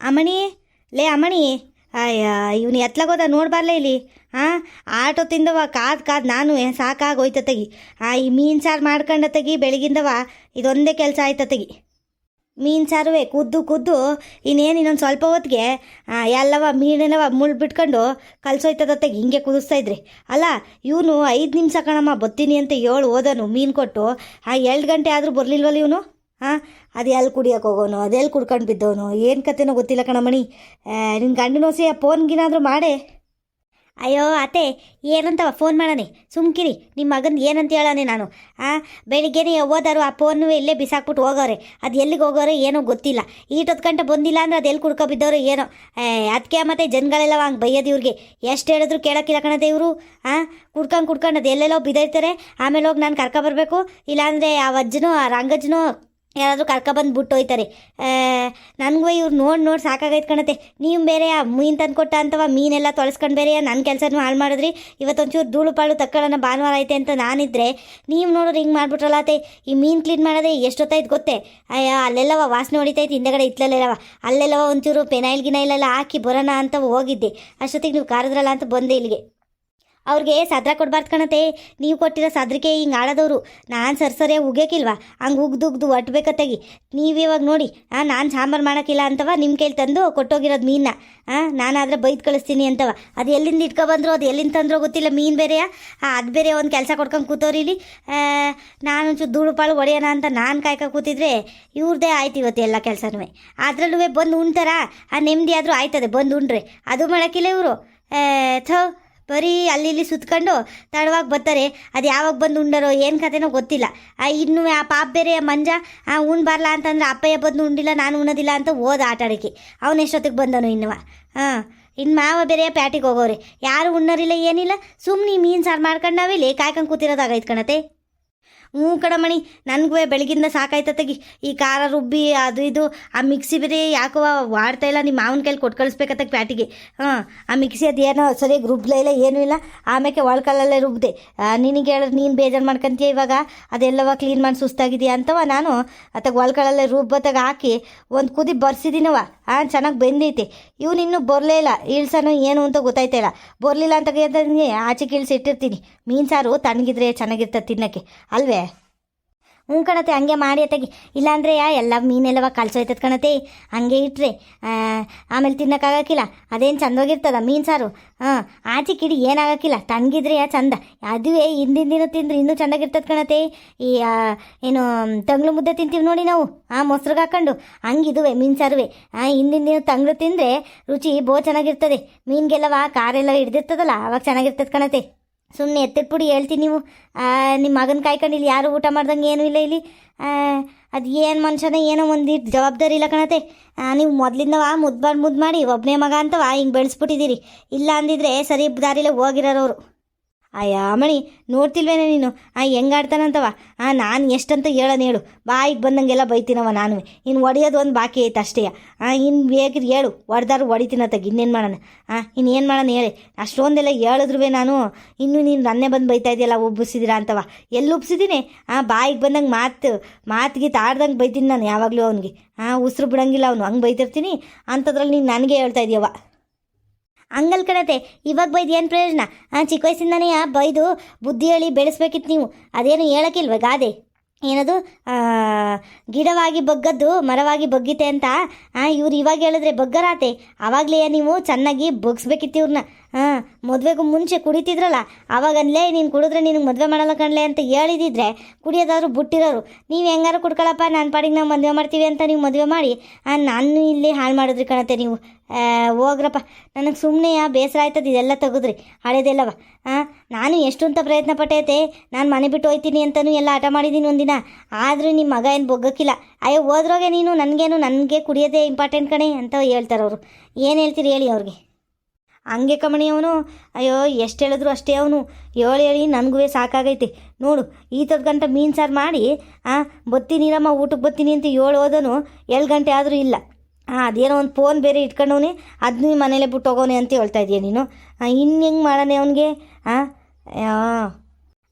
ಅಮ್ಮಣಿ ಲೇ ಅಮಣಿ ಅಯ್ಯ ಇವನು ಎತ್ಲಾಗೋದ ನೋಡ್ಬಾರ್ಲೇ ಇಲ್ಲಿ. ಹಾಂ ಆಟೋ ತಿಂದವ, ಕಾದ್ ಕಾದ್ ನಾನು ಸಾಕಾಗೋಯ್ತ ತೆಗಿ. ಆ, ಈ ಮೀನು ಸಾರು ಮಾಡ್ಕೊಂಡ ತೆಗಿ, ಬೆಳಗಿಂದವ, ಇದೊಂದೇ ಕೆಲಸ ಆಯ್ತ ತೆಗಿ. ಮೀನು ಸಾರುವೆ ಕುದ್ದು ಕುದ್ದು, ಇನ್ನೇನು ಇನ್ನೊಂದು ಸ್ವಲ್ಪ ಹೊತ್ತಿಗೆ ಎಲ್ಲವ ಮೀನೆಲ್ಲವ ಮುಳ್ಳು ಬಿಟ್ಕೊಂಡು ಕಲ್ಸೋಯ್ತದ ತೆಗಿ, ಹಿಂಗೆ ಕುದಿಸ್ತಾ ಇದ್ರಿ. ಅಲ್ಲ, ಇವನು ಐದು ನಿಮಿಷ ಕಣಮ್ಮ ಬತ್ತೀನಿ ಅಂತ ಏಳು ಓದನು ಮೀನು ಕೊಟ್ಟು. ಆ ಎರಡು ಗಂಟೆ ಆದರೂ ಬರಲಿಲ್ವಲ್ಲ ಇವನು? ಹಾಂ ಅದು ಎಲ್ಲಿ ಕುಡಿಯೋಕೆ ಹೋಗೋನು ಅದೆಲ್ಲಿ ಕುಡ್ಕೊಂಡು ಬಿದ್ದವನು ಏನು ಕತೆನೋ ಗೊತ್ತಿಲ್ಲ ಕಣಮಣಿ. ನಿನ್ನ ಗಂಡನೋಸಿ ಆ ಫೋನ್ಗಿನಾದರೂ ಮಾಡೆ. ಅಯ್ಯೋ, ಅತ್ತೆ, ಏನಂತವ ಫೋನ್ ಮಾಡೋಣ. ಸುಮ್ಕಿರಿ ನಿಮ್ಮ ಮಗನ ಏನಂತ ಹೇಳಾನೆ ನಾನು. ಆ, ಬೆಳಿಗ್ಗೆನೆ ಹೋದಾರು ಆ ಫೋನು ಇಲ್ಲೇ ಬಿಸಾಕ್ಬಿಟ್ಟು ಹೋಗೋರೆ ಅದು ಎಲ್ಲಿಗೆ ಹೋಗೋರೆ ಏನೋ ಗೊತ್ತಿಲ್ಲ. ಈಟೊತ್ತು ಗಂಟೆ ಬಂದಿಲ್ಲ ಅಂದ್ರೆ ಅದು ಎಲ್ಲಿ ಕುಡ್ಕೊ ಬಿದ್ದವ್ರು ಏನೋ. ಅದಕ್ಕೆ ಮತ್ತೆ ಜನಗಳೆಲ್ಲ ಹಂಗೆ ಬೈಯೋದು ಇವ್ರಿಗೆ. ಎಷ್ಟು ಹೇಳಿದ್ರು ಕೇಳೋಕ್ಕಿಲ್ಲ ಕಣದೆ ಇವರು. ಆ, ಕುಡ್ಕೊಂಡು ಕುಡ್ಕೊಂಡು ಅದು ಎಲ್ಲೆಲ್ಲೋ ಬಿದ್ದೈತಾರೆ ಆಮೇಲೆ ಹೋಗಿ ನಾನು ಕರ್ಕೊಬರ್ಬೇಕು ಇಲ್ಲಾಂದರೆ ಆ ಅಜ್ಜನೂ ಆ ರಂಗಜ್ಜನೂ ಯಾರಾದರೂ ಕರ್ಕೊಬಂದು ಬಿಟ್ಟು ಹೋಯ್ತಾರೆ. ನನಗೂ ಇವ್ರು ನೋಡಿ ನೋಡಿ ಸಾಕಾಗೈತೆ ಕಣತೆ ನೀವು ಬೇರೆ ಮೀನು ತಂದ್ಕೊಟ್ಟ ಅಂತವ ಮೀನೆಲ್ಲ ತೊಳಸ್ಕೊಂಡು ಬೇರೆ ನನ್ನ ಕೆಲಸನೂ ಹಾಳು ಮಾಡಿದ್ರಿ. ಇವತ್ತೊಂಚೂರು ಧೂಳು ಪಾಳು ತಕ್ಕೊಳ್ಳೋಣ ಭಾನುವಾರ ಐತೆ ಅಂತ ನಾನಿದ್ರೆ ನೀವು ನೋಡೋರು ಹಿಂಗೆ ಮಾಡಿಬಿಟ್ರಲ್ಲ ಅತ್ತೆ. ಈ ಮೀನು ಕ್ಲೀನ್ ಮಾಡೋದೇ ಎಷ್ಟೊತ್ತಾಯ್ತು ಗೊತ್ತೇ? ಅಯ್ಯೋ, ಅಲ್ಲೆಲ್ಲವ ವಾಸನೆ ಹೊಡಿತೈತೆ ಹಿಂದೆಗಡೆ ಇತ್ಲಲ್ಲೆಲ್ಲವ ಅಲ್ಲೆಲ್ಲವ ಒಂಚೂರು ಪೆನೈಲ್ ಗಿನೈಲೆಲ್ಲ ಹಾಕಿ ಬರೋಣ ಅಂತ ಹೋಗಿದ್ದೆ. ಅಷ್ಟೊತ್ತಿಗೆ ನೀವು ಕರೆದ್ರಲ್ಲ ಅಂತ ಬಂದೆ ಇಲ್ಲಿಗೆ. ಅವ್ರಿಗೆ ಸದ್ರ ಕೊಡಬಾರ್ದು ಕಣತೆ. ನೀವು ಕೊಟ್ಟಿರೋ ಸದ್ರಕ್ಕೆ ಹಿಂಗೆ ಆಳದವರು. ನಾನು ಸರ್ಸರಿಯಾಗಿ ಉಗ್ಯೋಕಿಲ್ವಾ? ಹಂಗೆ ಉಗ್ದು ಉಗ್ದು ಒಟ್ಬೇಕತ್ತಾಗಿ ನೀವು ಇವಾಗ ನೋಡಿ ಹಾಂ ನಾನು ಸಾಂಬಾರು ಮಾಡೋಕ್ಕಿಲ್ಲ ಅಂತವ ನಿಮ್ಮ ಕೈಲಿ ತಂದು ಕೊಟ್ಟೋಗಿರೋದು ಮೀನನ್ನ. ಹಾಂ ನಾನಾದರೆ ಬೈದು ಕಳಿಸ್ತೀನಿ ಅಂತವ. ಅದು ಎಲ್ಲಿಂದ ಇಟ್ಕೊಬಂದ್ರು, ಅದು ಎಲ್ಲಿಂದ ತಂದ್ರೋ ಗೊತ್ತಿಲ್ಲ ಮೀನು ಬೇರೆಯಾ. ಅದು ಬೇರೆ ಒಂದು ಕೆಲಸ ಕೊಡ್ಕೊಂಡು ಕೂತೋರಿಲಿ ನಾನು ಒಂಚೂರು ಧೂಳು ಪಾಳು ಹೊಡೆಯೋಣ ಅಂತ ನಾನು ಕಾಯ್ಕ ಕೂತಿದ್ರೆ ಇವ್ರದ್ದೇ ಆಯ್ತು ಇವತ್ತು ಎಲ್ಲ ಕೆಲಸನೂ ಅದರಲ್ಲೂ ಬಂದು ಉಣ್ತಾರ? ಆ ನೆಮ್ಮದಿ ಆದರೂ ಆಯ್ತದೆ ಬಂದು ಉಂಡ್ರೆ ಅದು ಮಾಡೋಕ್ಕಿಲ್ಲ ಇವರು. ಥೋ. ಬರೀ ಅಲ್ಲಿ ಇಲ್ಲಿ ಸುತ್ಕೊಂಡು ತಡವಾಗಿ ಬರ್ತಾರೆ. ಅದು ಯಾವಾಗ ಬಂದು ಉಂಡರೋ ಏನು ಕತೆನೋ ಗೊತ್ತಿಲ್ಲ. ಆ, ಇನ್ನು ಆ ಪಾಪ ಬೇರೆ ಮಂಜ, ಆ ಬರಲ್ಲ ಅಂತಂದ್ರೆ ಅಪ್ಪಯ್ಯ ಬಂದು ಉಂಡಿಲ್ಲ, ನಾನು ಉಣ್ಣೋದಿಲ್ಲ ಅಂತ ಓದ ಆಟ ಆಡೋಕ್ಕೆ ಅವನು ಎಷ್ಟೊತ್ತಿಗೆ ಬಂದನು ಇನ್ನುವ ಹಾಂ ಇನ್ನು ಮಾವ ಬೇರೆ ಪ್ಯಾಟಿಗೆ ಹೋಗೋರಿ. ಯಾರು ಉಣ್ಣೋರಿಲ್ಲ ಏನಿಲ್ಲ. ಸುಮ್ಮನೆ ಮೀನು ಸಾರು ಮಾಡ್ಕೊಂಡು ನಾವಿಲ್ಲಿ ಕಾಯ್ಕೊಂಡು ಕೂತಿರೋದಾಗೈತೆ ಕಣತೆ. ಹ್ಞೂ ಕಣಮಣಿ ನನಗೂ ಬೆಳಗಿಂದ ಸಾಕಾಯ್ತತೆಗಿ ಈ ಖಾರ ರುಬ್ಬಿ, ಅದು ಇದು, ಆ ಮಿಕ್ಸಿ ಬಿರಿ ಯಾಕೋ ವಾಡ್ತಾ ಇಲ್ಲ, ನಿಮ್ಮ ಮಾವನ ಕೈಲಿ ಕೊಟ್ಟು ಕಳಿಸ್ಬೇಕತ್ತ ಪ್ಯಾಟಿಗೆ. ಹಾಂ ಆ ಮಿಕ್ಸಿ ಅದು ಏನೋ ಸರಿಯಾಗಿ ರುಬ್ಲೇ ಇಲ್ಲ, ಏನೂ ಇಲ್ಲ. ಆಮೇಲೆ ಒಳಕಲ್ಲಲ್ಲೇ ರುಬ್ದೆ. ನಿನಗೆ ಹೇಳಿದ್ರೆ ನೀನು ಬೇಜಾರು ಮಾಡ್ಕೊಂತೀಯ ಇವಾಗ? ಅದೆಲ್ಲವ ಕ್ಲೀನ್ ಮಾಡಿ ಸುಸ್ತಾಗಿದೆಯಾ ಅಂತವ ನಾನು. ಅತ್ತಾಗ ಒಳಕಲ್ಲಲ್ಲೇ ರುಬ್ಬತ್ತಾಗ ಹಾಕಿ, ಒಂದು ಕುದಿ ಬರ್ಸಿದ್ದೀನವ ಹಾಂ ಚೆನ್ನಾಗಿ ಬೆಂದೈತೆ. ಇವ್ನು ಇನ್ನೂ ಬರಲೇ ಇಲ್ಲ. ಇಳ್ಸನೋ ಏನು ಅಂತ ಗೊತ್ತಾಯ್ತಾ ಇಲ್ಲ. ಬರಲಿಲ್ಲ ಅಂತ ಕೇಳ್ದಂಗೆ ಆಚೆ ಕೀಳ್ಸಿ ಇಟ್ಟಿರ್ತೀನಿ. ಮೀನು ಸಾರು ತಣ್ಣಗಿದ್ರೆ ಚೆನ್ನಾಗಿರ್ತದೆ ತಿನ್ನೋಕ್ಕೆ. ಅಲ್ವೇ? ಹ್ಞೂ ಕಣತೆ, ಹಂಗೆ ಮಾಡಿ ಅತ್ತಾಗಿ. ಇಲ್ಲಾಂದ್ರೆ ಯಾ ಎಲ್ಲ ಮೀನೆಲ್ಲವ ಕಳ್ಸೋಯ್ತದ ಕಣತೆ. ಹಂಗೆ ಇಟ್ರೆ ಆಮೇಲೆ ತಿನ್ನೋಕ್ಕಾಗಕ್ಕಿಲ್ಲ. ಅದೇನು ಚಂದೋಗಿರ್ತದ ಮೀನು ಸಾರು? ಹಾಂ, ಆಚೆ ಕಿಡಿ ಏನಾಗಕ್ಕಿಲ್ಲ. ತಣ್ಣಗಿದ್ರೆ ಯಾ ಚಂದ. ಅದುವೇ ಹಿಂದಿನ ದಿನ ತಿಂದ್ರೆ ಇನ್ನೂ ಚೆಂದಾಗಿರ್ತದೆ ಕಣತೆ. ಈ ಏನು, ತಂಗ್ಳು ಮುದ್ದೆ ತಿಂತೀವಿ ನೋಡಿ ನಾವು. ಆ, ಮೊಸ್ರಿಗೆ ಹಾಕೊಂಡು. ಹಂಗಿದುವೆ ಮೀನು ಸಾರುವೆ. ಹಿಂದಿನ ದಿನ ತಂಗ್ಳು ತಿಂದರೆ ರುಚಿ ಬೋ ಚೆನ್ನಾಗಿರ್ತದೆ. ಮೀನಿಗೆಲ್ಲವ ಕಾರೆಲ್ಲ ಹಿಡ್ದಿರ್ತದಲ್ಲ, ಅವಾಗ ಚೆನ್ನಾಗಿರ್ತದೆ ಕಣತೆ. ಸುಮ್ಮನೆ ಎತ್ತಿಟ್ಬಿಡಿ ಹೇಳ್ತೀನಿ ನೀವು. ನಿಮ್ಮ ಮಗನ ಕಾಯ್ಕೊಂಡು ಇಲ್ಲಿ ಯಾರು ಊಟ ಮಾಡ್ದಂಗೆ ಏನೂ ಇಲ್ಲ ಇಲ್ಲಿ. ಅದು ಏನು ಮನುಷ್ಯನ ಏನೋ ಒಂದು ಜವಾಬ್ದಾರಿ ಇಲ್ಲ ಕಣತೆ. ನೀವು ಆ ಮುದ್ದು ಮಾಡಿ ಮುದ್ದು ಮಾಡಿ ಒಬ್ಬನೇ ಮಗ ಅಂತವ ಹಿಂಗೆ ಬೆಳೆಸ್ಬಿಟ್ಟಿದ್ದೀರಿ. ಇಲ್ಲ ಅಂದಿದ್ರೆ ಸರಿ, ದಾರಿಲೇ ಹೋಗಿರೋರು ಅಯ್ಯ ಮಣಿ, ನೋಡ್ತಿಲ್ವೇನೆ ನೀನು? ಆ, ಹೆಂಗಾಡ್ತಾನಂತವ? ಆ, ನಾನು ಎಷ್ಟಂತ ಹೇಳೋಣ ಹೇಳು. ಬಾಯಿಗೆ ಬಂದಂಗೆಲ್ಲ ಬೈತೀನವ ನಾನು. ಇನ್ನು ಹೊಡೆಯೋದು ಒಂದು ಬಾಕಿ ಐತೆ ಅಷ್ಟೇ. ಆ ಇನ್ನು ಬೇಕಿದ್ರೆ ಹೇಳು ಹೊಡೆದಾರು ಹೊಡಿತೀನತ್ತಾಗ ಇನ್ನೇನು ಮಾಡೋಣ? ಆ ಇನ್ನು ಏನು ಮಾಡೋಣ ಹೇಳಿ. ಅಷ್ಟೊಂದೆಲ್ಲ ಹೇಳಿದ್ರುವೆ ನಾನು. ಇನ್ನೂ ನೀನು ನನ್ನೇ ಬಂದು ಬೈತಾ ಇದೆಯಲ್ಲ, ಉಬ್ಬಿಸಿದಿರಾ ಅಂತವ? ಎಲ್ಲಿ ಉಬ್ಸಿದ್ದೀನಿ ಆ, ಬಾಯಿಗೆ ಬಂದಂಗೆ ಮಾತು ಮಾತಿಗೆ ತಾಡ್ದಂಗೆ ಬೈತೀನಿ ನಾನು ಯಾವಾಗಲೂ ಅವನಿಗೆ. ಆ, ಉಸಿರು ಬಿಡಂಗಿಲ್ಲ ಅವನು. ಹಂಗೆ ಬೈತಿರ್ತೀನಿ. ಅಂಥದ್ರಲ್ಲಿ ನೀನು ನನಗೆ ಹೇಳ್ತಾ ಇದೀಯವ. ಹಂಗಲ್ ಕಣತೆ, ಇವಾಗ ಬೈದು ಏನು ಪ್ರಯೋಜನ? ಚಿಕ್ಕ ವಯಸ್ಸಿಂದನೇ ಬೈದು ಬುದ್ಧಿ ಹೇಳಿ ಬೆಳೆಸ್ಬೇಕಿತ್ತು ನೀವು. ಅದೇನು ಹೇಳಕ್ಕಿಲ್ವ ಗಾದೆ? ಏನದು? ಗಿಡವಾಗಿ ಬಗ್ಗದ್ದು, ಮರವಾಗಿ ಬಗ್ಗಿತೆ ಅಂತ? ಇವ್ರು ಇವಾಗ ಹೇಳಿದ್ರೆ ಬಗ್ಗರಾತೆ. ಆವಾಗಲೇ ನೀವು ಚೆನ್ನಾಗಿ ಬಗ್ಸ್ಬೇಕಿತ್ತು ಇವ್ರನ್ನ ಹಾಂ ಮದುವೆಗೂ ಮುಂಚೆ ಕುಡಿತಿದ್ರಲ್ಲ ಅವಾಗನ್ಲೇ ನೀನು ಕುಡಿದ್ರೆ ನಿನಗೆ ಮದುವೆ ಮಾಡಲ್ಲ ಕಣ್ಲೆ ಅಂತ ಹೇಳಿದಿದ್ರೆ ಕುಡಿಯೋದಾದ್ರು ಬಿಟ್ಟಿರೋರು. ನೀವು ಹೆಂಗಾರು ಕುಡ್ಕೊಳಪ್ಪ, ನಾನು ಪಾಡಿಗೆ ನಾವು ಮದುವೆ ಮಾಡ್ತೀವಿ ಅಂತ ನೀವು ಮದುವೆ ಮಾಡಿ. ನಾನು ಇಲ್ಲಿ ಹಾಳು ಮಾಡಿದ್ರಿ ಕಣತೆ ನೀವು. ಹೋಗ್ರಪ್ಪ. ನನಗೆ ಸುಮ್ಮನೆ ಬೇಸರ ಆಯ್ತದ ಇದೆಲ್ಲ ತೆಗೆದ್ರಿ. ಹಳೇದೆಲ್ಲವ. ಹಾಂ ನಾನು ಎಷ್ಟು ಅಂತ ಪ್ರಯತ್ನ ಪಟ್ಟೈತೆ. ನಾನು ಮನೆ ಬಿಟ್ಟು ಹೋಯ್ತೀನಿ ಅಂತಲೂ ಎಲ್ಲ ಆಟ ಮಾಡಿದ್ದೀನಿ ಒಂದಿನ. ಆದರೂ ನಿಮ್ಮ ಮಗ ಏನು ಬೊಗ್ಗಕ್ಕಿಲ್ಲ. ಅಯ್ಯೋ, ಹೋದ್ರೋಗೆ ನೀನು, ನನಗೇನು, ನನಗೆ ಕುಡಿಯೋದೇ ಇಂಪಾರ್ಟೆಂಟ್ ಕಣೆ ಅಂತ ಹೇಳ್ತಾರೆ ಅವರು. ಏನು ಹೇಳ್ತೀರಿ ಹೇಳಿ ಅವ್ರಿಗೆ. ಹಂಗೆ ಕಮಣಿ ಅವನು. ಅಯ್ಯೋ, ಎಷ್ಟು ಹೇಳಿದ್ರು ಅಷ್ಟೇ ಅವನು. ಹೇಳಿ ಹೇಳಿ ನನಗೂ ಸಾಕಾಗೈತೆ. ನೋಡು, ಈ ಥರದ ಗಂಟೆ ಮೀನು ಸಾರು ಮಾಡಿ, ಆ ಬತ್ತೀನಿರಮ್ಮ ಊಟಕ್ಕೆ ಬತ್ತೀನಿ ಅಂತ ಏಳು ಹೋದನು. ಏಳು ಗಂಟೆ ಆದರೂ ಇಲ್ಲ. ಹಾಂ ಅದೇನೋ ಒಂದು ಫೋನ್ ಬೇರೆ ಇಟ್ಕೊಂಡವನೆ ಅದನ್ನೂ ಮನೇಲೆ ಬಿಟ್ಟು ಹೋಗೋನೆ ಅಂತ ಹೇಳ್ತಾ ಇದೀಯ ನೀನು? ಇನ್ನು ಹೆಂಗೆ ಮಾಡೋಣ ಅವನಿಗೆ? ಹಾಂ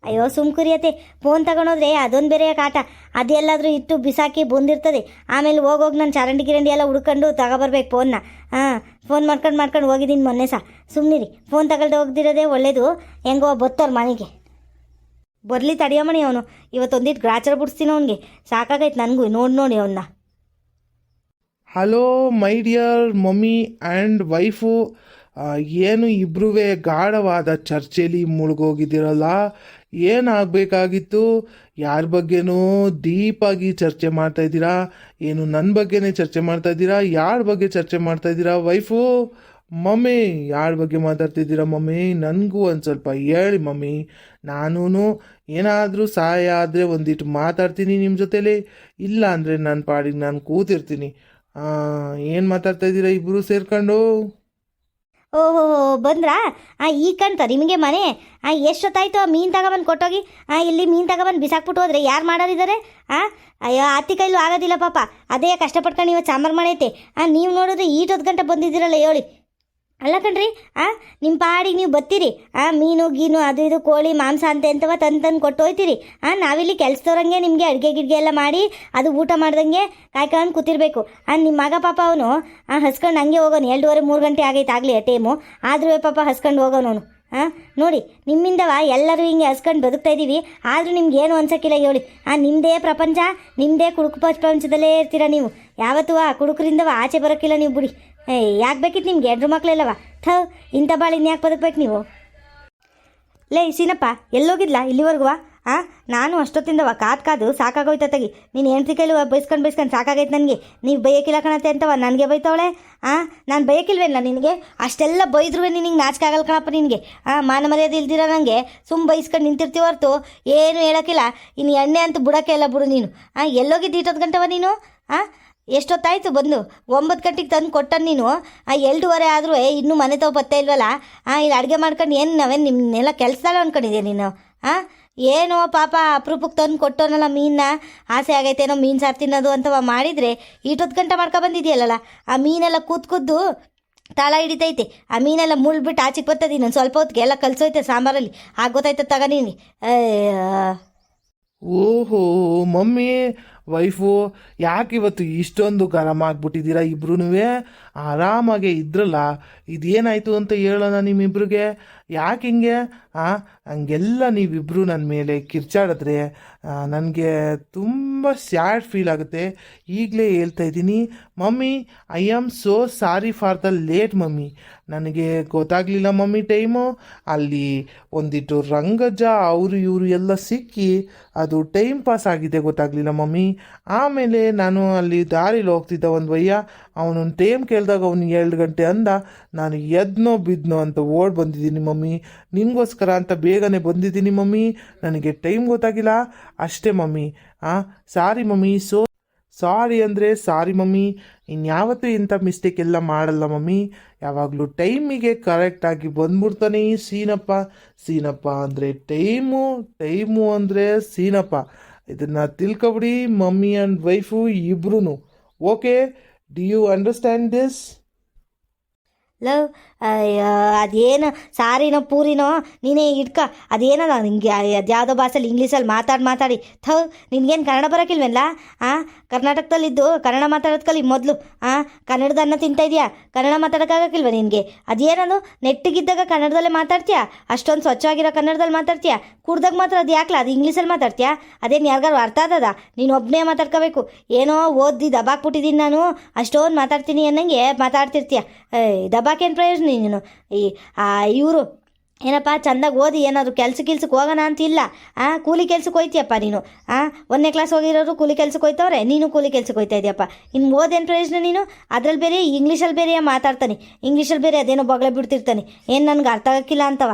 ಅಯ್ಯೋ ಸುಮ್ಕುರಿಯತೆ ಫೋನ್ ತಗೊಂಡೋದ್ರೆ ಅದೊಂದು ಬೇರೆ ಕಾಟ. ಅದೆಲ್ಲಾದರೂ ಇಟ್ಟು ಬಿಸಾಕಿ ಬಂದಿರ್ತದೆ. ಆಮೇಲೆ ಹೋಗೋಗಿ ನಾನು ಚರಂಡಿ ಗಿರಂಡಿ ಎಲ್ಲ ಹುಡ್ಕೊಂಡು ತಗೋಬರ್ಬೇಕು ಫೋನ್ನ ಹಾಂ ಫೋನ್ ಮಾಡ್ಕೊಂಡು ಮಾಡ್ಕೊಂಡು ಹೋಗಿದ್ದೀನಿ ಮೊನ್ನೆ ಸಹ ಸುಮ್ಮನಿರಿ ಫೋನ್ ತಗೊಳ್ದೆ ಹೋಗ್ದಿರೋದೇ ಒಳ್ಳೇದು. ಹೆಂಗೋ ಬತ್ತವ್ರ ಮನೆಗೆ. ಬರಲಿ ಮನೆ ಅವನು. ಇವತ್ತೊಂದಿಟ್ಟು ಗ್ರಾಚಾರ ಬಿಡಿಸ್ತೀನಿ ಅವನಿಗೆ. ಸಾಕಾಗೈತೆ ನನಗೂ. ನೋಡಿ ನೋಡಿ ಅವನ್ನ hello my dear mummy and wife ಏನು ಇಬ್ಬರೂ ಗಾಢವಾದ ಚರ್ಚೆಲಿ ಮುಳುಗೋಗಿದ್ದೀರಲ್ಲ? ಏನಾಗಬೇಕಾಗಿತ್ತು? ಯಾರ ಬಗ್ಗೆನೂ ಡೀಪಾಗಿ ಚರ್ಚೆ ಮಾಡ್ತಾ ಇದ್ದೀರಾ? ಏನು ನನ್ನ ಬಗ್ಗೆನೇ ಚರ್ಚೆ ಮಾಡ್ತಾ ಇದ್ದೀರಾ? ಯಾರ ಬಗ್ಗೆ ಚರ್ಚೆ ಮಾಡ್ತಾ ಇದ್ದೀರಾ, ವೈಫು? ಮಮ್ಮಿ, ಯಾರ ಬಗ್ಗೆ ಮಾತಾಡ್ತಿದ್ದೀರಾ ಮಮ್ಮಿ? ನನಗೂ ಒಂದು ಸ್ವಲ್ಪ ಹೇಳಿ ಮಮ್ಮಿ. ನಾನೂ ಏನಾದರೂ ಸಹಾಯ ಆದರೆ ಒಂದಿಟ್ಟು ಮಾತಾಡ್ತೀನಿ ನಿಮ್ಮ ಜೊತೇಲಿ. ಇಲ್ಲ ಅಂದರೆ ನನ್ನ ಪಾಡಿಗೆ ನಾನು ಕೂತಿರ್ತೀನಿ. ಏನು ಮಾತಾಡ್ತಾ ಇದ್ದೀರಾ ಇಬ್ಬರು ಸೇರ್ಕೊಂಡು? ಓಹೋ ಬಂದ್ರಾ? ಆ, ಈ ಕಾಣ್ತ, ನಿಮಗೆ ಮನೆ? ಆ, ಎಷ್ಟೊತ್ತಾಯ್ತು ಆ ಮೀನು ತಗೊಬಂದು ಕೊಟ್ಟೋಗಿ? ಆ, ಇಲ್ಲಿ ಮೀನು ತಗೊಬಂದು ಬಿಸಾಕ್ಬಿಟ್ಟು ಹೋದ್ರೆ ಯಾರು ಮಾಡೋರಿದ್ದಾರೆ ಆ, ಅಯ್ಯೋ ಅತ್ತಿ ಕೈಲೂ ಆಗೋದಿಲ್ಲ ಪಾಪ. ಅದೇ ಕಷ್ಟಪಟ್ಕೊಂಡು ಇವತ್ತು ಸಾಂಬಾರು ಮಾಡೈತೆ. ಆ, ನೀವು ನೋಡಿದ್ರೆ ಈಟೊತ್ತು ಗಂಟೆ ಬಂದಿದ್ದೀರಲ್ಲ ಹೇಳಿ. ಅಲ್ಲ ಕಣ್ರಿ, ಆ ನಿಮ್ಮ ಪಾಡಿಗೆ ನೀವು ಬತ್ತೀರಿ. ಆ, ಮೀನು, ಗೀನು, ಅದು ಇದು, ಕೋಳಿ, ಮಾಂಸ ಅಂತ ಎಂತವ ತಂದು ತಂದು ಕೊಟ್ಟು ಹೋಯ್ತೀರಿ. ಆ, ನಾವಿಲ್ಲಿ ಕೆಲಸದವ್ರಂಗೆ ನಿಮಗೆ ಅಡುಗೆ ಗಿಡ್ಗೆ ಎಲ್ಲ ಮಾಡಿ ಅದು ಊಟ ಮಾಡ್ದಂಗೆ ಕಾಯ್ಕೊಂಡು ಕೂತಿರ್ಬೇಕು. ಆ ನಿಮ್ಮ ಮಗ ಪಾಪ ಅವನು, ಆ, ಹಸ್ಕೊಂಡು ಹಂಗೆ ಹೋಗೋನು. ಎರಡೂವರೆ, ಮೂರು ಗಂಟೆ ಆಗೈತೆ ಆಗಲಿ ಟೈಮು ಆದರೂ ಪಾಪ ಹಸ್ಕೊಂಡು ಹೋಗೋನು ಅವನು ಹಾಂ ನೋಡಿ ನಿಮ್ಮಿಂದವ ಎಲ್ಲರೂ ಹಿಂಗೆ ಹಸ್ಕೊಂಡು ಬದುಕ್ತಾ ಇದ್ದೀವಿ ಆದರೂ ನಿಮ್ಗೆ ಏನು ಅನ್ಸಕ್ಕಿಲ್ಲ ಹೇಳಿ. ಆ ನಿಮ್ಮದೇ ಪ್ರಪಂಚ ನಿಮ್ಮದೇ ಕುಡುಕು ಪ್ರಪಂಚದಲ್ಲೇ ಇರ್ತೀರ ನೀವು? ಯಾವತ್ತೂ ಆ ಕುಡುಕರಿಂದವ ಆಚೆ ಬರೋಕ್ಕಿಲ್ಲ ನೀವು ಬಿಡಿ. ಯಾಕೆ ಬೇಕಿತ್ತು ನಿಮ್ಗೆ? ಹೆಂಡ್ರು ಮಕ್ಕಳೆಲ್ಲವಾ ಥವ್ ಇಂಥ ಬಾಳ ಇನ್ಯಾಕೆ ಬದುಕ್ಬೇಕು ನೀವು? ಲೇ, ಸೀನಪ್ಪ, ಎಲ್ಲೋಗಿದ್ಲಾ ಇಲ್ಲಿವರೆಗೂ ಆ? ನಾನು ಅಷ್ಟೊತ್ತಿಂದವ ಕಾದ್ ಕಾದು ಸಾಕಾಗೋಯ್ತ ತಗಿ ನೀನು ಹೆಂಡ್ತಿ ಕೈಲಿ ಬೈಸ್ಕೊಂಡು ಬೈಸ್ಕೊಂಡು ಸಾಕಾಗೈತೆ ನನಗೆ. ನೀವು ಬೈಯಕ್ಕಿಲ್ಲ ಕಣತ್ತೆ ಅಂತವ, ನನಗೆ ಬೈತವಳೆ? ಆ? ನಾನು ಬೈಯಕ್ಕಿಲ್ವೇನಲ್ಲ ನಿನಗೆ? ಅಷ್ಟೆಲ್ಲ ಬೈದ್ರೂ ನಿನಗೆ ನಾಚಿಕೆ ಕಣಪ್ಪ ನಿನಗೆ. ಆ, ಮಾನ ಮರ್ಯಾದೆ ಇಲ್ದಿರ ನನಗೆ ಸುಮ್ ಬೈಸ್ಕೊಂಡು ನಿಂತಿರ್ತೀವಿ ಹೊರತು. ಏನು ಹೇಳೋಕ್ಕಿಲ್ಲ ಇನ್ನು ಎಣ್ಣೆ ಅಂತ ಬಿಡೋಕ್ಕೆ ಇಲ್ಲ ಬಿಡು ನೀನು. ಆ ಎಲ್ಲೋಗಿದ್ದು ಇಟ್ಟೊತ್ತು ಗಂಟವ ನೀನು? ಆ? ಎಷ್ಟೊತ್ತಾಯ್ತು ಬಂದು? ಒಂಬತ್ತು ಗಂಟೆಗೆ ತಂದು ಕೊಟ್ಟ ನೀನು? ಆ ಎರಡೂವರೆ ಆದರೂ ಇನ್ನೂ ಮನೆ ತಾವು ಬತ್ತಾ ಇಲ್ವಲ್ಲ? ಆ ಇಲ್ಲಿ ಅಡುಗೆ ಮಾಡ್ಕೊಂಡು ಏನು ನಾವೇನು ನಿಮ್ಮನ್ನೆಲ್ಲ ಕೆಲಸದಲ್ಲ ಅನ್ಕೊಂಡಿದ್ಯಾ ನೀನು? ಆ? ಏನೋ ಪಾಪ ಅಪರೂಪಕ್ಕೆ ತಂದು ಕೊಟ್ಟೋನಲ್ಲ ಮೀನನ್ನ. ಆಸೆ ಆಗೈತೇನೋ ಮೀನು ಸಾರು ತಿನ್ನೋದು ಅಂತವ ಮಾಡಿದರೆ ಈಟೊತ್ತು ಗಂಟೆ ಮಾಡ್ಕೊ ಬಂದಿದೆಯಲ್ಲ ಆ ಮೀನೆಲ್ಲ ಕೂತ್ ಕೂದ್ದು ತಾಳ ಹಿಡಿತೈತೆ. ಆ ಮೀನೆಲ್ಲ ಮುಳ್ಬಿಟ್ಟು ಆಚೆಗೆ ಬರ್ತದೆ ನಾನು ಸ್ವಲ್ಪ ಹೊತ್ತಿಗೆ. ಎಲ್ಲ ಕಲ್ಸೋಯ್ತೆ ಸಾಂಬಾರಲ್ಲಿ. ಆಗೋತೈತೆ ತಗನೀನಿ ಓಹೋ, ಮಮ್ಮಿ, ವೈಫು, ಯಾಕೆ ಇವತ್ತು ಇಷ್ಟೊಂದು ಗರಮ್ ಆಗ್ಬಿಟ್ಟಿದ್ದೀರಾ ಇಬ್ರು ಆರಾಮಾಗೆ ಇದ್ರಲ್ಲ, ಇದೇನಾಯಿತು ಅಂತ ಹೇಳೋಣ ನಿಮ್ಮಿಬ್ರಿಗೆ? ಯಾಕೆ ಹಿಂಗೆ? ಹಾಂ ಹಂಗೆಲ್ಲ ನೀವಿಬ್ಬರು ನನ್ನ ಮೇಲೆ ಕಿರ್ಚಾಡಿದ್ರೆ ನನಗೆ ತುಂಬ ಸ್ಯಾಡ್ ಫೀಲ್ ಆಗುತ್ತೆ. ಈಗಲೇ ಹೇಳ್ತಾ ಇದ್ದೀನಿ, mummy, I am so sorry for the late mummy. ನನಗೆ ಗೊತ್ತಾಗಲಿಲ್ಲ ಮಮ್ಮಿ ಟೈಮು. ಅಲ್ಲಿ ಒಂದಿಟ್ಟು ರಂಗಜ ಅವರು ಇವರು ಎಲ್ಲ ಸಿಕ್ಕಿ ಅದು ಟೈಮ್ ಪಾಸ್ ಆಗಿದೆ ಗೊತ್ತಾಗಲಿಲ್ಲ ಮಮ್ಮಿ. ಆಮೇಲೆ ನಾನು ಅಲ್ಲಿ ದಾರಿಲಿ ಹೋಗ್ತಿದ್ದ ಒಂದು ವಯ್ಯ ಅವನೊಂದು ಟೈಮ್ ಕೇಳಿದಾಗ ಅವನು ಎರಡು ಗಂಟೆ ಅಂದ, ನಾನು ಎದ್ನೋ ಬಿದ್ನೋ ಅಂತ ಓಡ್ ಬಂದಿದ್ದೀನಿ ಮಮ್ಮಿ. ನಿಮಗೋಸ್ಕರ ಅಂತ ಬೇಗನೆ ಬಂದಿದ್ದೀನಿ ಮಮ್ಮಿ. ನನಗೆ ಟೈಮ್ ಗೊತ್ತಾಗಿಲ್ಲ. ಅಷ್ಟೇ ಮಮ್ಮಿ. ಆ, ಸಾರಿ ಮಮ್ಮಿ. ಸೋ, ಸಾರಿ ಅಂದರೆ ಸಾರಿ ಮಮ್ಮಿ. ಇನ್ಯಾವತ್ತೂ ಇಂಥ ಮಿಸ್ಟೇಕ್ ಎಲ್ಲ ಮಾಡಲ್ಲ ಮಮ್ಮಿ. ಯಾವಾಗಲೂ ಟೈಮಿಗೆ ಕರೆಕ್ಟಾಗಿ ಬಂದ್ಬಿಡ್ತಾನೆ ಸೀನಪ್ಪ. ಸೀನಪ್ಪ ಅಂದರೆ ಟೈಮು ಟೈಮು ಅಂದರೆ ಸೀನಪ್ಪ. ಇದನ್ನು ತಿಳ್ಕೊಬಿಡಿ ಮಮ್ಮಿ ಆ್ಯಂಡ್ ವೈಫು ಇಬ್ರು okay? Do you understand this? Love. ಅದೇನು ಸಾರಿನೋ ಪೂರಿನೋ? ನೀನೇ ಇಟ್ಕ. ಅದೇನ ನಾನು ಹಿಂಗೆ, ಅದ್ಯಾವುದೋ ಭಾಷೆಲಿ ಇಂಗ್ಲೀಷಲ್ಲಿ ಮಾತಾಡಿ ಮಾತಾಡಿ. ಥೌ, ನಿನಗೇನು ಕನ್ನಡ ಬರೋಕ್ಕಿಲ್ವಲ್ಲ ಆ? ಕರ್ನಾಟಕದಲ್ಲಿದ್ದು ಕನ್ನಡ ಮಾತಾಡೋದು ಕಲಿ ಮೊದಲು. ಆ? ಕನ್ನಡದ ಅನ್ನ ತಿಂತಾ ಇದೆಯಾ? ಕನ್ನಡ ಮಾತಾಡೋಕ್ಕಾಗಕ್ಕಿಲ್ವ ನಿನಗೆ? ಅದೇನದು? ನೆಟ್ಟಿಗಿದ್ದಾಗ ಕನ್ನಡದಲ್ಲೇ ಮಾತಾಡ್ತೀಯಾ? ಅಷ್ಟೊಂದು ಸ್ವಚ್ಛವಾಗಿರೋ ಕನ್ನಡದಲ್ಲಿ ಮಾತಾಡ್ತೀಯಾ? ಕುಡ್ದಾಗ ಮಾತ್ರ ಅದು ಯಾಕಲ್ಲ ಅದು ಇಂಗ್ಲೀಷಲ್ಲಿ ಮಾತಾಡ್ತೀಯಾ? ಅದೇನು ಯಾರಿಗಾರು ಅರ್ಥ ಆದದ? ನೀನು ಒಬ್ಬನೇ ಮಾತಾಡ್ಕೋಬೇಕು. ಏನೋ ಓದಿ ದಬಾಕ್ಬಿಟ್ಟಿದ್ದೀನಿ ನಾನು. ಅಷ್ಟೊಂದು ಮಾತಾಡ್ತೀನಿ ಅನ್ನಂಗೆ ಮಾತಾಡ್ತಿರ್ತೀಯ. ದಬಾಕೇನು ಪ್ರಯೋಜನ? ನೀನು. ಈ ಇವರು, ಏನಪ್ಪ, ಚಂದಾಗಿ ಓದಿ ಏನಾದ್ರು ಕೆಲ್ಸ ಕೆಲ್ಸಕ್ಕೆ ಹೋಗೋಣ ಅಂತಿಲ್ಲ? ಆ, ಕೂಲಿ ಕೆಲ್ಸಕ್ಕೆ ಹೋಯ್ತೀಯಪ್ಪ ನೀನು. ಆ, ಒಂದನೇ ಕ್ಲಾಸ್ ಹೋಗಿರೋರು ಕೂಲಿ ಕೆಲ್ಸಕ್ಕೆ ಹೋಯ್ತವ್ರೆ? ನೀನು ಕೂಲಿ ಕೆಲ್ಸಕ್ಕೆ ಹೋಯ್ತಾ ಇದೆಯಪ್ಪ. ಇನ್ನು ಓದೇನು ಪ್ರಯೋಜನ ನೀನು? ಅದ್ರಲ್ಲಿ ಬೇರೆ ಇಂಗ್ಲೀಷಲ್ಲಿ ಬೇರೆ ಮಾತಾಡ್ತಾನೆ. ಇಂಗ್ಲೀಷಲ್ಲಿ ಬೇರೆ ಅದೇನೋ ಬೊಗಳೆ ಬಿಡ್ತಿರ್ತಾನೆ. ಏನು ನನಗೆ ಅರ್ಥ ಆಗಕ್ಕಿಲ್ಲ ಅಂತವ?